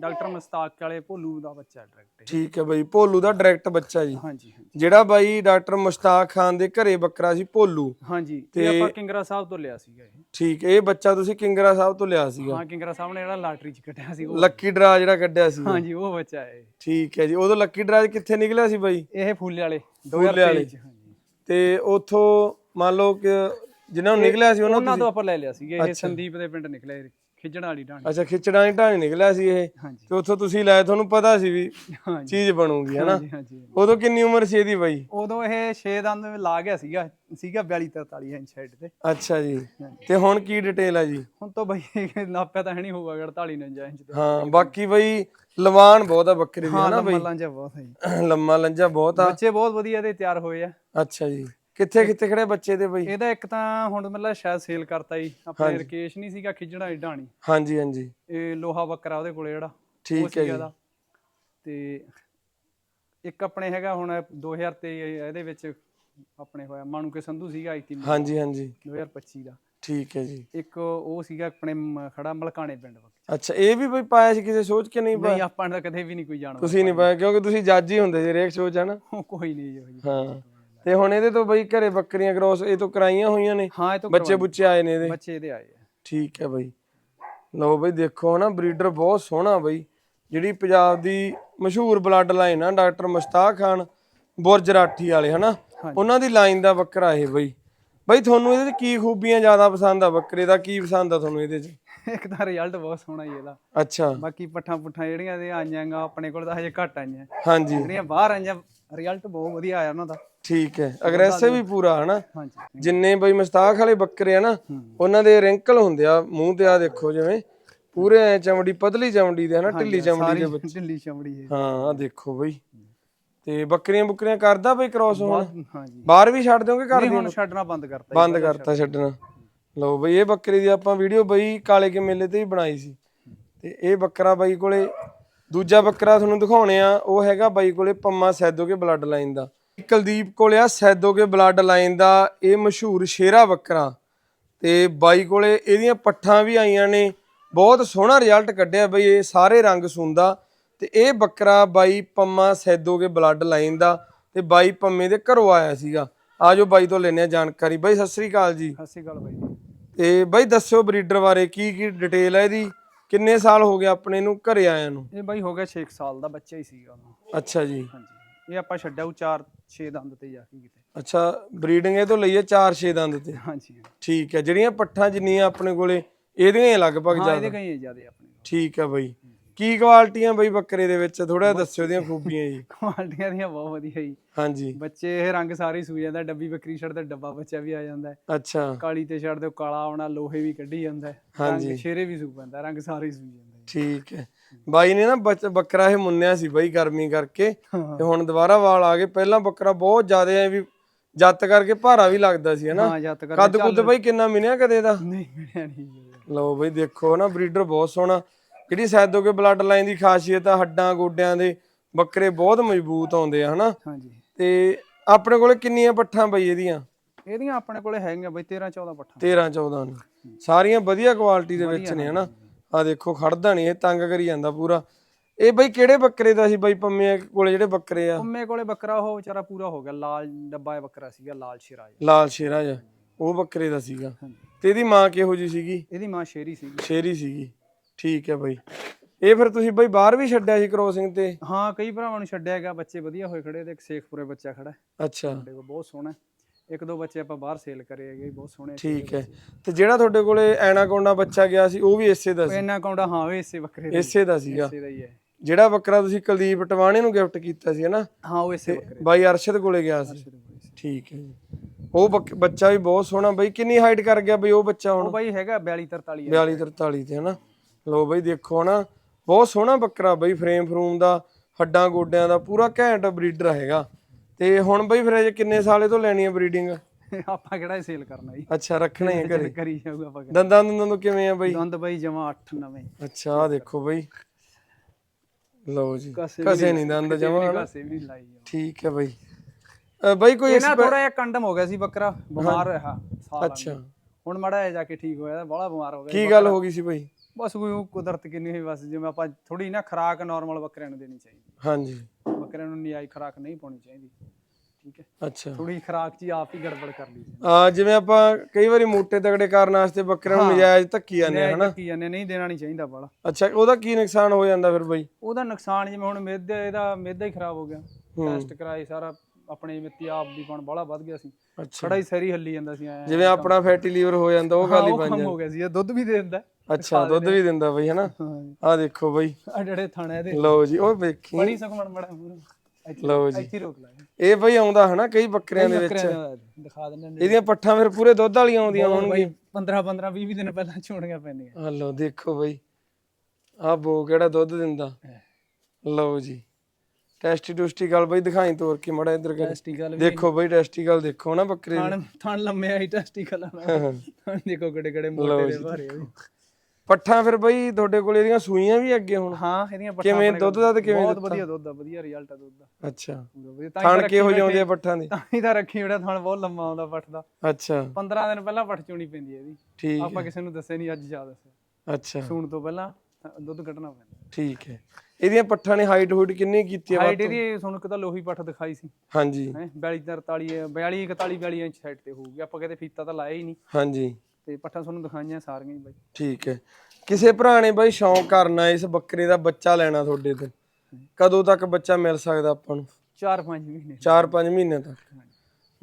ਡਾਕਟਰ ਮਸਤਾਕ ਵਾਲੇ ਭੋਲੂ ਦਾ ਬੱਚਾ ਡਾਇਰੈਕਟ ਠੀਕ ਹੈ ਬਾਈ ਭੋਲੂ ਦਾ ਡਾਇਰੈਕਟ ਬੱਚਾ ਜੀ। ਹਾਂਜੀ ਜਿਹੜਾ ਬਾਈ ਡਾਕਟਰ ਮੁਸ਼ਤਾਕ ਖਾਨ ਦੇ ਘਰੇ ਬੱਕਰਾ ਸੀ ਭੋਲੂ। ਹਾਂਜੀ ਤੇ ਆਪਾਂ ਕਿੰਗਰਾ ਸਾਹਿਬ ਤੋਂ ਲਿਆ ਸੀਗਾ ਇਹ। ਠੀਕ ਇਹ ਬੱਚਾ ਤੁਸੀਂ ਕਿੰਗਰਾ ਸਾਹਿਬ ਤੋਂ ਲਿਆ ਸੀਗਾ। ਹਾਂ ਕਿੰਗਰਾ ਸਾਹਿਬ ਨੇ ਜਿਹੜਾ ਲਾਟਰੀ ਚ ਕੱਟਿਆ ਸੀ ਉਹ। ਲੱਕੀ ਡਰਾ ਜਿਹੜਾ ਕੱਢਿਆ ਸੀ ਹਾਂਜੀ ਉਹ ਬੱਚਾ ਹੈ। ਠੀਕ ਹੈ ਜੀ ਉਦੋਂ ਲੱਕੀ ਡਰਾ ਕਿੱਥੇ ਨਿਕਲਿਆ ਸੀ ਬਾਈ? ਇਹ ਫੁੱਲੇ ਵਾਲੇ ਫੁੱਲੇ ਵਾਲੇ। 2023 ਚ ਤੇ ਉਥੋਂ ਮੰਨ ਲਓ ਕਿ ਜਿਨ੍ਹਾਂ ਨੂੰ ਨਿਕਲਿਆ ਸੀ ਉਹਨਾਂ ਉਹਨਾਂ ਤੋਂ ਆਪਾਂ ਲੈ ਲਿਆ ਸੀਗਾ ਇਹ ਸੰਦੀਪ ਦੇ ਪਿੰਡ ਨਿਕਲਿਆ ਇਹ ਵਾਲੀ ਢਾਣੀ। ਅੱਛਾ ਖਿਚੜਾਂ ਦੀ ਢਾਣੀ ਨਿਕਲਿਆ ਸੀ ਇਹ। ਹਾਂਜੀ। ਤੇ ਉੱਥੋਂ ਤੁਸੀਂ ਲਾਇਆ ਤੁਹਾਨੂੰ ਪਤਾ ਸੀ ਵੀ ਹਾਂਜੀ। ਚੀਜ਼ ਬਣੂਗੀ ਹਨਾ? ਹਾਂਜੀ ਹਾਂਜੀ ਉਦੋਂ ਕਿੰਨੀ ਉਮਰ ਸੀ ਇਹਦੀ ਬਾਈ? ਉਦੋਂ ਇਹ 6 ਦੰਦ ਲਾ ਗਿਆ ਸੀਗਾ ਸੀਗਾ 42 43 ਇੰਚ ਹੈਡ ਤੇ। ਅੱਛਾ ਜੀ। ਤੇ ਹੁਣ ਕੀ ਡਿਟੇਲ ਆ ਜੀ? ਹੁਣ ਤਾਂ ਬਈ ਨਾਪਿਆ ਤਾਂ ਹੈ ਨਹੀਂ ਹੋਊਗਾ 48 49 ਇੰਚ ਦਾ। ਹਾਂ ਬਾਕੀ ਬਈ ਲਵਾਨ ਬਹੁਤ ਆ ਬੱਕਰੇ ਦੀ ਹਾਂ ਹਨਾ ਲੰਮਾ ਲਾਂਜਾ ਬਹੁਤ ਹੈ ਜੀ। ਲੰਮਾ ਲੰਜਾ ਬਹੁਤ ਆ। ਬੱਚੇ ਬਹੁਤ ਵਧੀਆ ਦੇ ਤਿਆਰ ਹੋਏ ਆ। ਅੱਛਾ ਜੀ। ਕਿੱਥੇ ਕਿੱਥੇ ਖੜੇ ਬੱਚੇ ਦੇ ਬਈ? ਇਹਦਾ ਇੱਕ ਤਾਂ ਹੁਣ ਮਤਲਬ ਸ਼ਾਇਦ ਸੇਲ ਕਰਤਾ ਜੀ ਆਪਣੇ ਰਕੇਸ਼ ਨਹੀਂ ਸੀਗਾ ਖਿੱਜਣਾ ਵਾਲੀ ਢਾਣੀ ਹਾਂਜੀ ਹਾਂਜੀ। ਇਹ ਲੋਹਾ ਬੱਕਰਾ ਉਹਦੇ ਕੋਲੇ ਜਿਹੜਾ ਠੀਕ ਹੈ ਜੀ। ਤੇ ਇੱਕ ਆਪਣੇ ਹੈਗਾ ਹੁਣ 2023 ਇਹਦੇ ਵਿੱਚ ਆਪਣੇ ਹੋਇਆ ਮਾਨੂ ਕੇ ਸੰਧੂ ਸੀਗਾ ਆਈਤੀ ਹਾਂਜੀ ਹਾਂਜੀ। 2025 ਦਾ। ਠੀਕ ਹੈ ਜੀ। ਇੱਕ ਉਹ ਸੀਗਾ ਆਪਣੇ ਖੜਾ ਮਲਕਾਣੇ ਪਿੰਡ ਅੱਛਾ ਇਹ ਵੀ ਬਈ ਪਾਇਆ ਸੀ ਕਿਸੇ ਸੋਚ ਕੇ ਨਹੀਂ ਪਾਇਆ? ਨਹੀਂ ਆਪਾਂ ਨੇ ਕਦੇ ਵੀ ਨਹੀਂ ਕੋਈ ਜਾਣਦਾ। ਤੁਸੀਂ ਨਹੀਂ ਪਾਇਆ ਕਿਉਂਕਿ ਤੁਸੀਂ ਜੱਜ ਹੀ ਹੁੰਦੇ ਜੀ ਰੇਕ ਸੋਚ ਹੈ ਨਾ ਕੋਈ ਨਹੀਂ ਜੀ। ਹਾਂ। ਤੇ ਹੁਣ ਇਹਦੇ ਤੋਂ ਬਈ ਘਰੇ ਬੱਕਰੀਆਂ ਕ੍ਰੋਸ ਇਹ ਤੋਂ ਕਰਾਈਆਂ ਹੋਈਆਂ ਨੇ? ਹਾਂ ਇਹ ਤੋਂ ਬੱਚੇ ਬੁੱਚੇ ਆਏ ਨੇ ਇਹਦੇ? ਬੱਚੇ ਇਹਦੇ ਆਏ ਆ। ਠੀਕ ਹੈ ਬਈ। ਲਓ ਬਈ ਦੇਖੋ ਨਾ ਬਰੀਡਰ ਬਹੁਤ ਸੋਹਣਾ ਬਈ। ਜਿਹੜੀ ਪੰਜਾਬ ਦੀ ਮਸ਼ਹੂਰ ਬਲੱਡ ਲਾਈਨ ਆ ਡਾਕਟਰ ਮੁਸ਼ਤਾਕ ਖਾਨ ਬੁਰਜ ਰਾਠੀ ਵਾਲੇ ਹਨਾ? ਉਹਨਾਂ ਦੀ ਲਾਈਨ ਦਾ ਬੱਕਰਾ ਇਹ ਬਈ। ਬਈ ਤੁਹਾਨੂੰ ਇਹਦੇ ਚ ਕੀ ਖੂਬੀਆਂ ਜ਼ਿਆਦਾ ਪਸੰਦ ਆ? ਬੱਕਰੇ ਦਾ ਕੀ ਪਸੰਦ ਆ ਤੁਹਾਨੂੰ ਇਹਦੇ ਚ? ਇੱਕ ਤਾਂ ਰਿਜ਼ਲਟ ਬਹੁਤ ਸੋਹਣਾ ਹੀ ਇਹਦਾ। ਅੱਛਾ। ਬਾਕੀ ਪੱਠਾਂ ਪੁੱਠਾਂ ਜਿਹੜੀਆਂ ਇਹ ਆਈਆਂ ਗਾ ਆਪਣੇ ਕੋਲ ਤਾਂ ਹਜੇ ਘੱਟ ਆਈਆਂ। ਹਾਂਜੀ। ਜਿਹੜੀਆਂ ਬਾਹਰ ਆਈਆਂ ਰਿਜ਼ਲਟ ਬਹੁਤ ਵਧੀਆ ਆਇਆ ਉਹਨਾਂ ਦਾ। ਠੀਕ ਹੈ। ਅਗਰੈਸਿਵ ਵੀ ਪੂਰਾ ਹਨਾ ਹਾਂਜੀ। ਜਿੰਨੇ ਬਈ ਮੁਸਤਾਕ ਵਾਲੇ ਬੱਕਰੇ ਆ ਨਾ ਉਹਨਾਂ ਦੇ ਰਿੰਕਲ ਹੁੰਦੇ ਆ ਮੂੰਹ ਤੇ ਆ ਦੇਖੋ ਜਿਵੇਂ ਪੂਰੇ ਐ ਚਮੜੀ ਪਤਲੀ ਚਮੜੀ ਦੇ ਹਨਾ ਢਿੱਲੀ ਚਮੜੀ ਦੇ ਵਿੱਚ ਢਿੱਲੀ ਚਮੜੀ ਹੈ। ਹਾਂ ਆ ਦੇਖੋ ਬਈ। ਤੇ ਬੱਕਰੀਆਂ ਬੁੱਕਰੀਆਂ ਕਰਦਾ ਬਈ ਕ੍ਰੋਸ ਹੁਣ? ਹਾਂਜੀ। ਬਾਹਰ ਵੀ ਛੱਡ ਦਿਓਗੇ ਘਰ ਦੀ ਹੁਣ ਛੱਡਣਾ ਬੰਦ ਕਰਤਾ ਬੰਦ ਕਰਤਾ ਛੱਡਣਾ। ਲਓ ਬਈ ਇਹ ਬੱਕਰੀ ਦੀ ਆਪਾਂ ਵੀਡੀਓ ਬਈ ਕਾਲੇ ਕੇ ਮੇਲੇ ਤੇ ਹੀ ਬਣਾਈ ਸੀ। ਤੇ ਇਹ ਬੱਕਰਾ ਬਾਈ ਕੋਲੇ ਦੂਜਾ ਬੱਕਰਾ ਤੁਹਾਨੂੰ ਦਿਖਾਉਣੇ ਆ ਉਹ ਹੈਗਾ ਬਾਈ ਕੋਲੇ ਪੰਮਾ ਸੈਦੋਗੇ ਬਲੱਡ ਲਾਈਨ ਦਾ। ਕੁਲਦੀਪ ਕੋਲੇ ਆ ਸੈਦੋਗੇ ਬਲੱਡ ਲਾਈਨ ਦਾ ਇਹ ਮਸ਼ਹੂਰ ਸ਼ੇਰਾ ਬੱਕਰਾ। ਤੇ ਬਾਈ ਕੋਲੇ ਇਹਦੀਆਂ ਪੱਠਾਂ ਵੀ ਆਈਆਂ ਨੇ। ਬਹੁਤ ਸੋਹਣਾ ਰਿਜ਼ਲਟ ਕੱਢਿਆ ਬਈ ਇਹ ਸਾਰੇ ਰੰਗ ਸੁੰਦਾ। ਤੇ ਇਹ ਬੱਕਰਾ ਬਾਈ ਪੰਮਾ ਸੈਦੋਗੇ ਬਲੱਡ ਲਾਈਨ ਦਾ ਤੇ ਬਾਈ ਪੰਮੇ ਦੇ ਘਰੋਂ ਆਇਆ ਸੀਗਾ। ਆਜੋ ਬਾਈ ਤੋਂ ਲੈਣੇ ਆ ਜਾਣਕਾਰੀ। ਬਾਈ ਸਤਿ ਸ੍ਰੀ ਅਕਾਲ ਜੀ। ਸਤਿ ਸ਼੍ਰੀ ਅਕਾਲ ਬਾਈ ਤੇ ਬਾਈ ਦੱਸਿਓ ਬਰੀਡਰ ਬਾਰੇ ਕੀ ਕੀ ਡਿਟੇਲ ਹੈ ਇਹਦੀ? ਕਿੰਨੇ ਸਾਲ ਹੋ ਗਏ ਆਪਣੇ ਨੂੰ ਘਰੇ ਆਇਆਂ ਨੂੰ? ਇਹ ਬਾਈ ਹੋ ਗਿਆ 6 ਸਾਲ ਦਾ ਬੱਚਾ ਹੀ ਸੀਗਾ ਉਦੋਂ ਅੱਛਾ ਜੀ। ਹਾਂਜੀ। ਇਹ ਆਪਾਂ ਛੱਡਿਆ ਉਹ 4 6 ਦੰਦ ਤੇ ਜਾ ਕੇ ਕਿਤੇ। ਅੱਛਾ ਬਰੀਡਿੰਗ ਇਹ ਤੋਂ ਲਈ ਹੈ 4-6 ਦੰਦ ਤੇ? ਹਾਂਜੀ ਠੀਕ ਹੈ ਜਿਹੜੀਆਂ ਪੱਠਾਂ ਜਿੰਨੀਆਂ ਆਪਣੇ ਕੋਲੇ ਇਹਦੀਆਂ ਹੀ ਲਗਭਗ ਹਾਂ ਜ਼ਿਆਦਾ? ਇਹਦੇ ਕਈ ਜਿਆਦੇ ਆਪਣੇ ਠੀਕ ਹੈ ਬਾਈ। ਕੀ ਕੁਆਲਟੀਆਂ ਬਾਈ ਬੱਕਰੇ ਦੇ ਵਿੱਚ? ਥੋੜਾ ਦੱਸਿਓ ਇਹਦੀਆਂ ਖੂਬੀਆਂ ਜੀ। ਕੁਆਲਟੀਆਂ ਦੀਆਂ ਬਹੁਤ ਵਧੀਆ ਜੀ। ਹਾਂਜੀ। ਬੱਚੇ ਇਹ ਰੰਗ ਸਾਰੇ ਹੀ ਸੂ ਜਾਂਦਾ ਡੱਬੀ ਬੱਕਰੀ ਛੱਡਦੇ ਡੱਬਾ ਬੱਚਾ ਵੀ ਆ ਜਾਂਦਾ। ਅੱਛਾ। ਕਾਲੀ ਤੇ ਛੱਡਦੇ ਕਾਲਾ ਆਉਣਾ ਲੋਹੇ ਵੀ ਕੱਢੀ ਜਾਂਦਾ ਹੈ। ਰੰਗ ਸ਼ੇਰੇ ਵੀ ਸੂ ਪੈਂਦਾ ਰੰਗ ਸਾਰੇ ਹੀ ਸੂ ਜਾਂਦੇ ਠੀਕ ਹੈ। ਬਾਈ ਨੇ ਨਾ ਬੱਚ- ਬੱਕਰਾ ਇਹ ਮੁੰਨਿਆ ਸੀ ਬਾਈ ਗਰਮੀ ਕਰਕੇ ਹਾਂ। ਤੇ ਹੁਣ ਦੁਬਾਰਾ ਵਾਲ ਆ ਗਏ। ਪਹਿਲਾਂ ਬੱਕਰਾ ਬਹੁਤ ਜ਼ਿਆਦਾ ਐ ਵੀ ਜੱਤ ਕਰਕੇ ਭਾਰਾ ਵੀ ਲੱਗਦਾ ਸੀ ਹਨਾ? ਹਾਂ ਜੱਤ ਕਰ ਕੱਦ ਕੁੱਦ ਬਾਈ ਕਿੰਨਾ ਮਿਲਿਆ ਕਦੇ ਦਾ? ਨਹੀਂ ਮਿਲਿਆ ਨਹੀਂ। ਲਓ ਬਈ ਦੇਖੋ ਨਾ ਬਰੀਡਰ ਬਹੁਤ ਸੋਹਣਾ। ਜਿਹੜੀ ਸੈਦੋਗੇ ਬਲੱਡ ਲਾਈਨ ਦੀ ਖਾਸੀਅਤ ਆ ਹੱਡਾਂ ਗੋਡਿਆਂ ਦੇ ਬੱਕਰੇ ਬਹੁਤ ਮਜ਼ਬੂਤ ਆਉਂਦੇ ਆ ਹਨਾ? ਹਾਂਜੀ ਤੇ ਆਪਣੇ ਕੋਲੇ ਕਿੰਨੀਆਂ ਪੱਠਾਂ ਬਈ ਇਹਦੀਆਂ? ਇਹਦੀਆਂ ਆਪਣੇ ਕੋਲੇ ਹੈਗੀਆਂ ਬਈ 13 14 ਪੱਠਾਂ। 13 14 ਨੇ। ਸਾਰੀਆਂ ਵਧੀਆ ਕੁਆਲਿਟੀ ਦੇ ਵਿੱਚ ਨੇ ਹਨਾ? ਆ ਦੇਖੋ ਖੜਦਾ ਨਹੀਂ ਇਹ ਤੰਗ ਕਰੀ ਜਾਂਦਾ ਪੂਰਾ। ਇਹ ਬਈ ਕਿਹੜੇ ਬੱਕਰੇ ਦਾ ਸੀ ਬਈ ਪੰਮੇ ਕੋਲੇ ਜਿਹੜੇ ਬੱਕਰੇ ਆ? ਪੰਮੇ ਕੋਲੇ ਬੱਕਰਾ ਉਹ ਵਿਚਾਰਾ ਪੂਰਾ ਹੋ ਗਿਆ ਲਾਲ ਡੱਬਾ ਬੱਕਰਾ ਸੀਗਾ ਲਾਲ ਸ਼ੇਰਾ ਜਿਹਾ। ਲਾਲ ਸ਼ੇਰਾ ਜਿਹਾ ਉਹ ਬੱਕਰੇ ਦਾ ਸੀਗਾ। ਤੇ ਇਹਦੀ ਮਾਂ ਕਿਹੋ ਜੀ ਸੀਗੀ? ਇਹਦੀ ਮਾਂ ਸ਼ੇਰੀ ਸੀਗੀ। ਸ਼ੇਰੀ ਸੀਗੀ। ਠੀਕ ਹੈ ਬਈ। ਇਹ ਫਿਰ ਤੁਸੀਂ ਬਈ ਬਾਹਰ ਵੀ ਛੱਡਿਆ ਸੀ ਕ੍ਰੋਸਿੰਗ ਤੇ? ਹਾਂ ਕਈ ਭਰਾਵਾਂ ਨੂੰ ਛੱਡਿਆ ਗਿਆ ਬੱਚੇ ਵਧੀਆ ਹੋਏ ਖੜੇ ਤੇ ਇੱਕ ਸੇਖਪੁਰੇ ਬੱਚਾ ਖੜਾ। ਹੈ, ਅੱਛਾ ਬਹੁਤ ਸੋਹਣਾ। ਇੱਕ ਦੋ ਬੱਚੇ ਆਪਾਂ ਬਾਹਰ ਸੇਲ ਕਰੇ ਹੈਗੇ ਬਹੁਤ ਸੋਹਣੇ ਠੀਕ ਹੈ। ਤੇ ਜਿਹੜਾ ਤੁਹਾਡੇ ਕੋਲੇ ਐਨਾਕੋਂਡਾ ਬੱਚਾ ਗਿਆ ਸੀ ਉਹ ਵੀ ਇਸੇ ਦਾ ਸੀ? ਇਹਨਾਂ ਕੌਂਡਾ ਹਾਂ ਉਹ ਇਸੇ ਬੱਕਰੇ ਦਾ ਇਸੇ ਦਾ ਸੀਗਾ। ਇਸੇ ਦਾ ਹੀ ਹੈ। ਜਿਹੜਾ ਬੱਕਰਾ ਤੁਸੀਂ ਕੁਲਦੀਪ ਟਵਾਣੇ ਨੂੰ ਗਿਫਟ ਕੀਤਾ ਸੀ ਹਨਾ? ਹਾਂ ਉਹ ਇਸੇ ਬੱਕਰੇ ਬਾਈ ਅਰਸ਼ਦ ਕੋਲੇ ਗਿਆ ਸੀ। ਠੀਕ ਹੈ ਉਹ ਬੱਚਾ ਵੀ ਬਹੁਤ ਸੋਹਣਾ। ਬਈ ਕਿੰਨੀ ਹਾਈਟ ਕਰ ਗਿਆ ਬਈ ਉਹ ਬੱਚਾ ਉਹ ਹੁਣ ਬਾਈ ਹੈਗਾ 42 43 ਹੈ 42 43 ਤੇ ਹਨਾ? ਲੋ ਬਈ ਦੇਖੋ ਨਾ ਬਹੁਤ ਸੋਹਣਾ ਬੱਕਰਾ ਬਈ ਫਰੇਮ ਫਰੂਮ ਦਾ ਹੱਡਾਂ ਗੋਡਿਆਂ ਦਾ ਪੂਰਾ ਘੈਂਟ ਬਰੀਡਰ ਹੈਗਾ। ਤੇ ਹੁਣ ਬਈ ਫਿਰ ਅਜੇ ਕਿੰਨੇ ਸਾਲੇ ਤੋਂ ਲੈਣੀ ਹੈ ਬਰੀਡਿੰਗ ਆਪਾਂ ਕਿਹੜਾ ਸੇਲ ਕਰਨਾ ਜੀ? ਅੱਛਾ ਰੱਖਣਾ ਹੀ ਹੈ ਘਰੇ। ਕਰੀ ਜਾਊਗਾ ਆਪਾਂ ਦੰਦਾਂ ਦੰਦਾਂ ਤੋਂ ਕਿਵੇਂ ਆ ਬਈ? ਦੰਦ ਬਾਈ ਜਮਾ 8 ਨਵੇਂ। ਅੱਛਾ ਆ ਦੇਖੋ ਬਈ। ਲਓ ਜੀ ਕਸੇ ਨਹੀਂ ਦੰਦ ਜਮਾ ਕਾਸੇ ਵੀ ਨੀ ਲਾਈ ਜਮਾਂ। ਠੀਕ ਹੈ ਬਈ। ਬਈ ਕੋਈ ਇਹ ਨਾ ਥੋੜਾ ਜਿਹਾ ਕੰਡਮ ਹੋ ਗਿਆ ਸੀ ਬੱਕਰਾ ਬਿਮਾਰ ਰਿਹਾ ਅੱਛਾ। ਹੁਣ ਮੜਾ ਜਿਹਾ ਜਾ ਕੇ ਠੀਕ ਹੋਇਆ ਬੜਾ ਬਿਮਾਰ ਹੋ ਗਿਆ ਕੀ ਗੱਲ ਹੋ ਗਈ ਸੀ ਬਈ? ਬਸ ਕੋਈ ਕੁਦਰਤ ਕਿੰਨੀ ਹੋਈ ਬਸ ਜਿਵੇਂ ਆਪਾਂ ਥੋੜੀ ਨਾ ਖਰਾਕ ਨਾਰਮਲ ਬੱਕਰਿਆਂ ਨੂੰ ਦੇਣੀ ਚਾਹੀਦੀ। ਹਾਂਜੀ। ਬੱਕਰਿਆਂ ਨੂੰ ਨਿਆਈ ਖਰਾਕ ਨਹੀਂ ਪਾਉਣੀ ਚਾਹੀਦੀ। ਠੀਕ ਹੈ? ਅੱਛਾ। ਥੋੜੀ ਖਰਾਕ ਹੀ ਆਪ ਹੀ ਗੜਬੜ ਕਰ ਲਈ ਆ ਜਿਵੇਂ ਆਪਾਂ ਕਈ ਵਾਰੀ ਮੋਟੇ ਤਗੜੇ ਕਰਨ ਵਾਸਤੇ ਬੱਕਰਿਆਂ ਨੂੰ ਨਜਾਇਜ਼ ਧੱਕੀ ਜਾਂਦੇ ਹਨਾ? ਕੀ ਜਾਂਦੇ ਨਹੀਂ ਦੇਣਾ ਨਹੀਂ ਚਾਹੀਦਾ ਬਾਲਾ ਅੱਛਾ ਉਹਦਾ ਕੀ ਨੁਕਸਾਨ ਹੋ ਜਾਂਦਾ ਫਿਰ ਬਈ? ਉਹਦਾ ਨੁਕਸਾਨ ਜਿਵੇਂ ਹੁਣ ਮਿਹਦੇ ਇਹਦਾ ਮਿਹਦਾ ਹੀ ਖਰਾਬ ਹੋ ਗਿਆ। ਟੈਸਟ ਕਰਾਏ ਸਾਰਾ ਆਪਣੇ ਜਿਵੇਂ ਤਿਆਬ ਦੀ ਪਣ ਬੜਾ ਵੱਧ ਗਿਆ ਸੀ। ਅੱਛਾ। ਖੜਾ ਹੀ ਸਰੀ ਹੱਲੀ ਜਾਂਦਾ ਸੀ ਜਿਵੇਂ ਆਪਣਾ ਫੈਟੀ ਲੀਵਰ ਹੋ ਜਾਂਦਾ ਉਹ ਗੱਲ ਹੀ ਬਣ ਕੰਮ ਹੋ ਗਿਆ ਸੀ ਇਹ ਦੁੱਧ ਵੀ ਦੇ ਦਿੰਦਾ। ਅੱਛਾ ਦੁੱਧ ਵੀ ਦਿੰਦਾ ਬਈ ਹਨਾ? ਆ ਦੇਖੋ ਬਈ। ਆ ਜਿਹੜੇ ਥਾਣੇ ਇਹਦੇ ਲਓ ਜੀ ਉਹ ਵੇਖੀ। ਬੜੀ ਸੁਖਮਣ ਬੜਾ ਮੂੰਹ। ਇੱਥੇ ਲਓ ਜੀ। ਇੱਥੇ ਰੋਕ ਲੈ ਇਹ ਬਈ ਆਉਂਦਾ ਹਨਾ ਕਈ ਬੱਕਰਿਆਂ ਦੇ ਵਿੱਚ। ਦਿਖਾ ਦਿੰਦੇ ਇਹਦੀਆਂ ਪੱਠਾਂ ਫਿਰ ਪੂਰੇ ਦੁੱਧ ਵਾਲੀਆਂ ਆਉਂਦੀਆਂ ਹੋਣਗੀਆਂ। 15 15 20 20 ਦਿਨ ਪਹਿਲਾਂ ਛੋੜੀਆਂ ਪੈਂਦੀਆਂ। ਆ ਲਓ ਦੇਖੋ ਬਈ। ਆ ਬੋ ਕਿਹੜਾ ਦੁੱਧ ਦਿੰਦਾ। ਲਓ ਜੀ। ਟੈਸਟੀਟੂਸਟੀਕਲ ਬਈ ਦਿਖਾਈ ਤੋਰ ਕੇ ਮੜਾ ਇੱਧਰ ਕਰ। ਟੈਸਟੀਕਲ ਦੇਖੋ ਬਈ ਟੈਸਟੀਕਲ ਦੇਖੋ ਨਾ ਬੱਕਰੇ। ਥਣ ਥਣ ਲੰਮੇ ਆਈ ਟੈਸਟੀਕਲ ਥਣ ਦੇਖੋ ਕਿਹੜੇ ਕਿਹੜੇ ਮੋਟੇ ਦੇ ਭਾਰੇ ਪੱਠਾਂ ਫਿਰ ਬਈ ਤੁਹਾਡੇ ਕੋਲ ਇਹਦੀਆਂ ਸੂਈਆਂ ਵੀ ਅੱਗੇ ਹੁਣ? ਹਾਂ ਇਹਦੀਆਂ ਪੱਠਾਂ ਕਿਵੇਂ ਦੁੱਧ ਦਾ ਤੇ ਕਿਵੇਂ ਬਹੁਤ ਵਧੀਆ ਦੁੱਧ ਆ ਵਧੀਆ ਰਿਜ਼ਲਟ ਆ ਦੁੱਧ ਦਾ। ਅੱਛਾ। ਥਣ ਕਿਹੋ ਜਿਹੇ ਆਉਂਦੇ ਆ ਪੱਠਾਂ ਦੇ? ਤਾਂ ਹੀ ਤਾਂ ਰੱਖੀ ਜਿਹੜਾ ਥਣ ਬਹੁਤ ਲੰਮਾ ਆਉਂਦਾ ਪੱਠ ਦਾ। ਅੱਛਾ। 15 ਦਿਨ ਪਹਿਲਾਂ ਪੱਠ ਚੋਣੀ ਪੈਂਦੀ ਹੈ ਇਹਦੀ। ਠੀਕ ਆਪਾਂ ਕਿਸੇ ਨੂੰ ਦੱਸੇ ਨਹੀਂ ਅੱਜ ਜਾ ਦੱਸਿਆ। ਅੱਛਾ। ਸੂਣ ਤੋਂ ਪਹਿਲਾਂ ਦੁੱਧ ਕੱਢਣਾ ਪੈਂਦਾ। ਠੀਕ ਹੈ। ਇਹਦੀਆਂ ਪੱਠਾਂ ਨੇ ਹਾਈਟ ਹੂਟ ਕਿੰਨੀ ਕੀਤੀ ਹੈ ਹਾਈਟ ਇਹਦੀ ਤੁਹਾਨੂੰ ਕਿਤਾ ਲੋਹੀ ਪੱਠ ਦਿਖਾਈ ਸੀ। ਹਾਂਜੀ। ਹੈ 42 43 42 41 42 ਇੰਚ ਸਾਈਡ ਤੇ ਹੋਊਗੀ। ਆਪਾਂ ਕਹਿੰਦੇ ਫੀਤਾ ਤਾਂ ਲਾਇਆ ਹੀ ਨਹੀਂ। ਹਾਂਜੀ। ਤੇ ਪੱਠਾਂ ਤੁਹਾਨੂੰ ਦਿਖਾਈਆਂ ਸਾਰੀਆਂ ਹੀ ਬਾਈ। ਠੀਕ ਹੈ। ਕਿਸੇ ਭਰਾ ਨੇ ਬਾਈ ਸ਼ੌਂਕ ਕਰਨਾ ਇਸ ਬੱਕਰੇ ਦਾ ਬੱਚਾ ਲੈਣਾ ਤੁਹਾਡੇ ਤੋਂ। ਕਦੋਂ ਤੱਕ ਬੱਚਾ ਮਿਲ ਸਕਦਾ ਆਪਾਂ ਨੂੰ? 4-5 ਮਹੀਨੇ। 4-5 ਮਹੀਨੇ ਤੱਕ।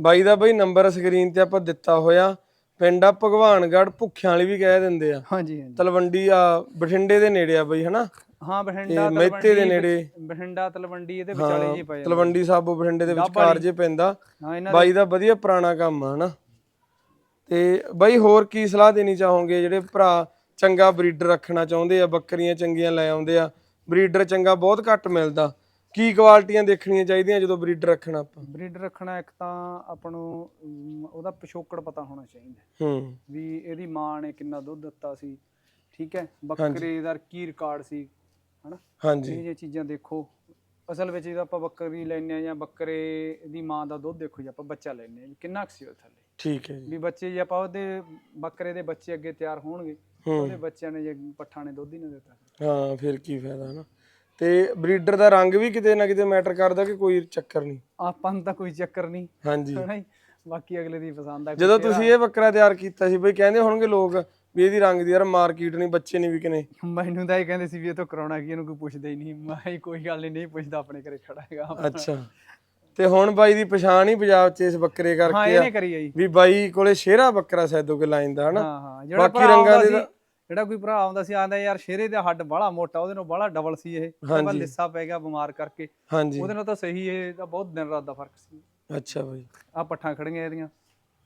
ਬਾਈ ਦਾ ਬਾਈ ਨੰਬਰ ਸਕਰੀਨ ਤੇ ਆਪਾਂ ਦਿੱਤਾ ਹੋਇਆ। ਪਿੰਡ ਆ ਭਗਵਾਨਗੜ੍ਹ ਭੁੱਖਿਆਂ ਵਾਲੀ ਵੀ ਕਹਿ ਦਿੰਦੇ ਆ। ਹਾਂਜੀ ਹਾਂਜੀ। ਤਲਵੰਡੀ ਆ ਬਠਿੰਡੇ ਦੇ ਨੇੜੇ ਆ ਬਾਈ ਹਨਾ? ਹਾਂ ਬਠਿੰਡਾ ਮਹਿਤੇ ਦੇ ਨੇੜੇ। ਬਠਿੰਡਾ ਤਲਵੰਡੀ ਇਹਦੇ ਵਿਚਾਲੇ ਜੀ ਪਏ। ਤਲਵੰਡੀ ਸਾਬੋ ਬਠਿੰਡੇ ਦੇ ਵਿਚਕਾਰ ਜੇ ਪੈਂਦਾ। ਬਾਈ ਦਾ ਵਧੀਆ ਪੁਰਾਣਾ ਕੰਮ ਆ ਹਨਾ? ਤੇ ਬਾਈ ਹੋਰ ਕੀ ਸਲਾਹ ਦੇਣੀ ਚਾਹੋਗੇ? ਜਿਹੜੇ ਭਰਾ ਚੰਗਾ ਬਰੀਡਰ ਰੱਖਣਾ ਚਾਹੁੰਦੇ ਆ ਬੱਕਰੀਆਂ ਚੰਗੀਆਂ ਲੈ ਆਉਂਦੇ ਆ ਬਰੀਡਰ ਚੰਗਾ ਬਹੁਤ ਘੱਟ ਮਿਲਦਾ। ਕੀ ਕੁਆਲਿਟੀਆਂ ਦੇਖਣੀਆਂ ਚਾਹੀਦੀਆਂ ਜਦੋਂ ਬਰੀਡਰ ਰੱਖਣਾ ਆਪਾਂ? ਬਰੀਡਰ ਰੱਖਣਾ ਇੱਕ ਤਾਂ ਆਪਾਂ ਨੂੰ ਉਹਦਾ ਪਿਛੋਕੜ ਪਤਾ ਹੋਣਾ ਚਾਹੀਦਾ। ਹੂੰ। ਵੀ ਇਹਦੀ ਮਾਂ ਨੇ ਕਿੰਨਾ ਦੁੱਧ ਦਿੱਤਾ ਸੀ ਠੀਕ ਹੈ? ਬੱਕਰੇ ਦਾ ਕੀ ਰਿਕਾਰਡ ਸੀ ਹਨਾ? ਹਾਂਜੀ। ਇਹ ਚੀਜ਼ਾਂ ਦੇਖੋ। ਅਸਲ ਵਿੱਚ ਜਦੋਂ ਆਪਾਂ ਬੱਕਰੀ ਲੈਨੇ ਆ ਜਾਂ ਬੱਕਰੇ ਦੀ ਮਾਂ ਦਾ ਦੁੱਧ ਦੇਖੋ ਜੀ ਆਪਾਂ ਬੱਚਾ ਲੈਨੇ ਆ ਕਿੰਨਾ ਕੁ ਸੀ ਉਹ ਥੱਲੇ? ਠੀਕ ਹੈ ਜੀ। ਵੀ ਬੱਚੇ ਜੇ ਆਪਾਂ ਉਹਦੇ ਬੱਕਰੇ ਦੇ ਬੱਚੇ ਅੱਗੇ ਤਿਆਰ ਹੋਣਗੇ ਉਹਦੇ ਬੱਚਿਆਂ ਨੇ ਜੇ ਪੱਠਾਂ ਨੇ ਦੁੱਧ ਹੀ ਨਾ ਦਿੱਤਾ। ਹਾਂ ਫਿਰ ਕੀ ਫਾਇਦਾ ਹਨਾ ਤੇ ਬਰੀਡਰ ਦਾ ਰੰਗ ਵੀ ਕਿਤੇ ਨਾ ਕਿਤੇ ਮੈਟਰ ਕਰਦਾ ਕਿ ਕੋਈ ਚੱਕਰ ਨਹੀਂ? ਆਪਾਂ ਨੂੰ ਤਾਂ ਕੋਈ ਚੱਕਰ ਨਹੀਂ। ਹਾਂਜੀ। ਬਾਕੀ ਅਗਲੇ ਦੀ ਪਸੰਦ ਆ ਜਦੋਂ ਤੁਸੀਂ ਇਹ ਬੱਕਰਾ ਤਿਆਰ ਕੀਤਾ ਸੀ ਬਈ ਕਹਿੰਦੇ ਹੋਣਗੇ ਲੋਕ ਵੀ ਇਹਦੀ ਰੰਗ ਦੀ ਯਾਰ ਮਾਰਕੀਟ ਨਹੀਂ ਬੱਚੇ ਨਹੀਂ ਵਿਕਨੇ ਮੈਨੂੰ ਤਾਂ ਇਹ ਕਹਿੰਦੇ ਸੀ ਵੀ ਇਹ ਤੋਂ ਕਰਾਉਣਾ ਕੀ ਇਹਨੂੰ ਕੋਈ ਪੁੱਛਦਾ ਹੀ ਨਹੀਂ। ਮੈਂ ਕੋਈ ਗੱਲ ਨਹੀਂ ਪੁੱਛਦਾ ਆਪਣੇ ਘਰੇ ਖੜਾ ਹੈਗਾ। ਅੱਛਾ। ਤੇ ਹੁਣ ਬਾਈ ਦੀ ਪਛਾਣ ਹੀ ਪੰਜਾਬ 'ਚ ਇਸ ਬੱਕਰੇ ਹਾਂ ਕਰਕੇ ਆ। ਇਹਨੇ ਕਰੀ ਆ ਜੀ। ਵੀ ਬਾਈ ਕੋਲੇ ਸ਼ੇਰਾ ਬੱਕਰਾ ਸੈਦੋ ਕੇ ਲਾਈਨ ਦਾ ਹਨਾ? ਹਾਂ ਹਾਂ। ਜਿਹੜਾ ਬਾਕੀ ਭਰਾ ਰੰਗਾਂ ਆਉਂਦਾ ਦੇ ਸੀ ਤਾਂ- ਜਿਹੜਾ ਕੋਈ ਭਰਾ ਆਉਂਦਾ ਸੀ ਆਂਦਾ ਯਾਰ ਸ਼ੇਰੇ ਦਾ ਹੱਡ ਬੜਾ ਮੋਟਾ ਉਹਦੇ ਨਾਲ ਬੜਾ ਡਬਲ ਸੀ ਇਹ। ਪਰ ਲਿੱਸਾ ਪੈ ਗਿਆ ਬਿਮਾਰ ਕਰਕੇ। ਹਾਂਜੀ। ਉਹਦੇ ਨਾਲ ਤਾਂ ਸਹੀ ਇਹ ਤਾਂ ਬਹੁਤ ਦਿਨ ਰਾਤ ਦਾ ਫ਼ਰਕ ਸੀ। ਅੱਛਾ ਬਾਈ। ਆ ਪੱਠਾਂ ਖੜੀਆਂ ਇਹਦੀਆਂ।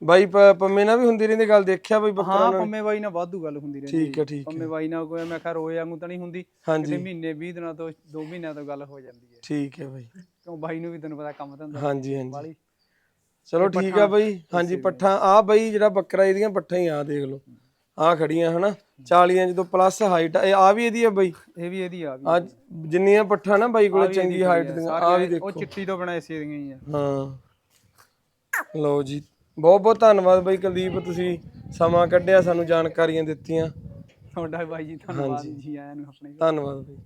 ਬਾਈ ਪ- ਪੰਮੇ ਨਾਲ ਵੀ ਹੁੰਦੀ ਰਹਿੰਦੀ ਗੱਲ ਦੇਖਿਆ ਬਾਈ ਬੱਕਰਾ ਹਾਂ ਪੰਮੇ ਬਾਈ ਨਾਲ ਵਾਧੂ ਗੱਲ ਹੁੰਦੀ ਰਹਿੰਦੀ ਠੀਕ ਹੈ ਠੀਕ ਹੈ। ਪੰਮੇ ਬਾਈ ਨਾਲ ਕੋਈ ਮੈਂ ਕਿਹਾ ਰੋਏ ਵਾਂਗੂ ਤਾਂ ਨਹੀਂ ਹੁੰਦੀ। ਕਿਤੇ ਹਾਂਜੀ ਮਹੀਨੇ 20 ਦਿਨਾਂ ਤੋਂ 2 ਮਹੀਨਿਆਂ ਤੋਂ ਗੱਲ ਹੋ ਜਾਂਦੀ ਹੈ। ਠੀਕ ਹੈ ਬਾਈ। ਕਿਉਂ ਬਾਈ ਨੂੰ ਵੀ ਤੈਨੂੰ ਪਤਾ ਕੰਮ ਧੰਦਾ ਹਾਂਜੀ ਹਾਂਜੀ। ਚਲੋ ਠੀਕ ਆ ਬਾਈ। ਹਾਂਜੀ ਪੱਠਾ ਆ ਬਾਈ ਜਿਹੜਾ ਬੱਕਰਾ ਇਹਦੀਆਂ ਪੱਠਾਂ ਹੀ ਆ ਦੇਖ ਲਓ। ਆ ਖੜੀਆਂ ਹਨਾ? 40 ਜਦੋਂ ਪਲੱਸ ਹਾਈਟ ਆ ਵੀ ਇਹਦੀ ਆ ਬਾਈ? ਇਹ ਵੀ ਇਹਦੀ ਆ ਆ। ਜਿੰਨੀਆਂ ਪੱਠਾਂ ਨਾ ਬਾਈ ਕੋਲੇ ਚੰਗੀ ਹਾਈਟ ਦੀਆਂ ਆ ਵੀ ਦੇਖੋ। ਉਹ ਚਿੱਟੀ ਤੋਂ ਬਣਾਏ ਸੀ ਇਹਦੀਆਂ ਹੀ ਆ। ਹਾਂ। ਲਓ ਜੀ। ਬਹੁਤ ਬਹੁਤ ਧੰਨਵਾਦ ਬਾਈ ਕੁਲਦੀਪ ਤੁਸੀਂ ਸਮਾਂ ਕੱਢਿਆ ਸਾਨੂੰ ਜਾਣਕਾਰੀਆਂ ਦਿੱਤੀਆਂ। ਤੁਹਾਡਾ ਬਾਈ ਜੀ ਧੰਨਵਾਦ ਜੀ ਆਇਆਂ ਨੂੰ ਆਪਣੇ ਧੰਨਵਾਦ ਬਾਈ।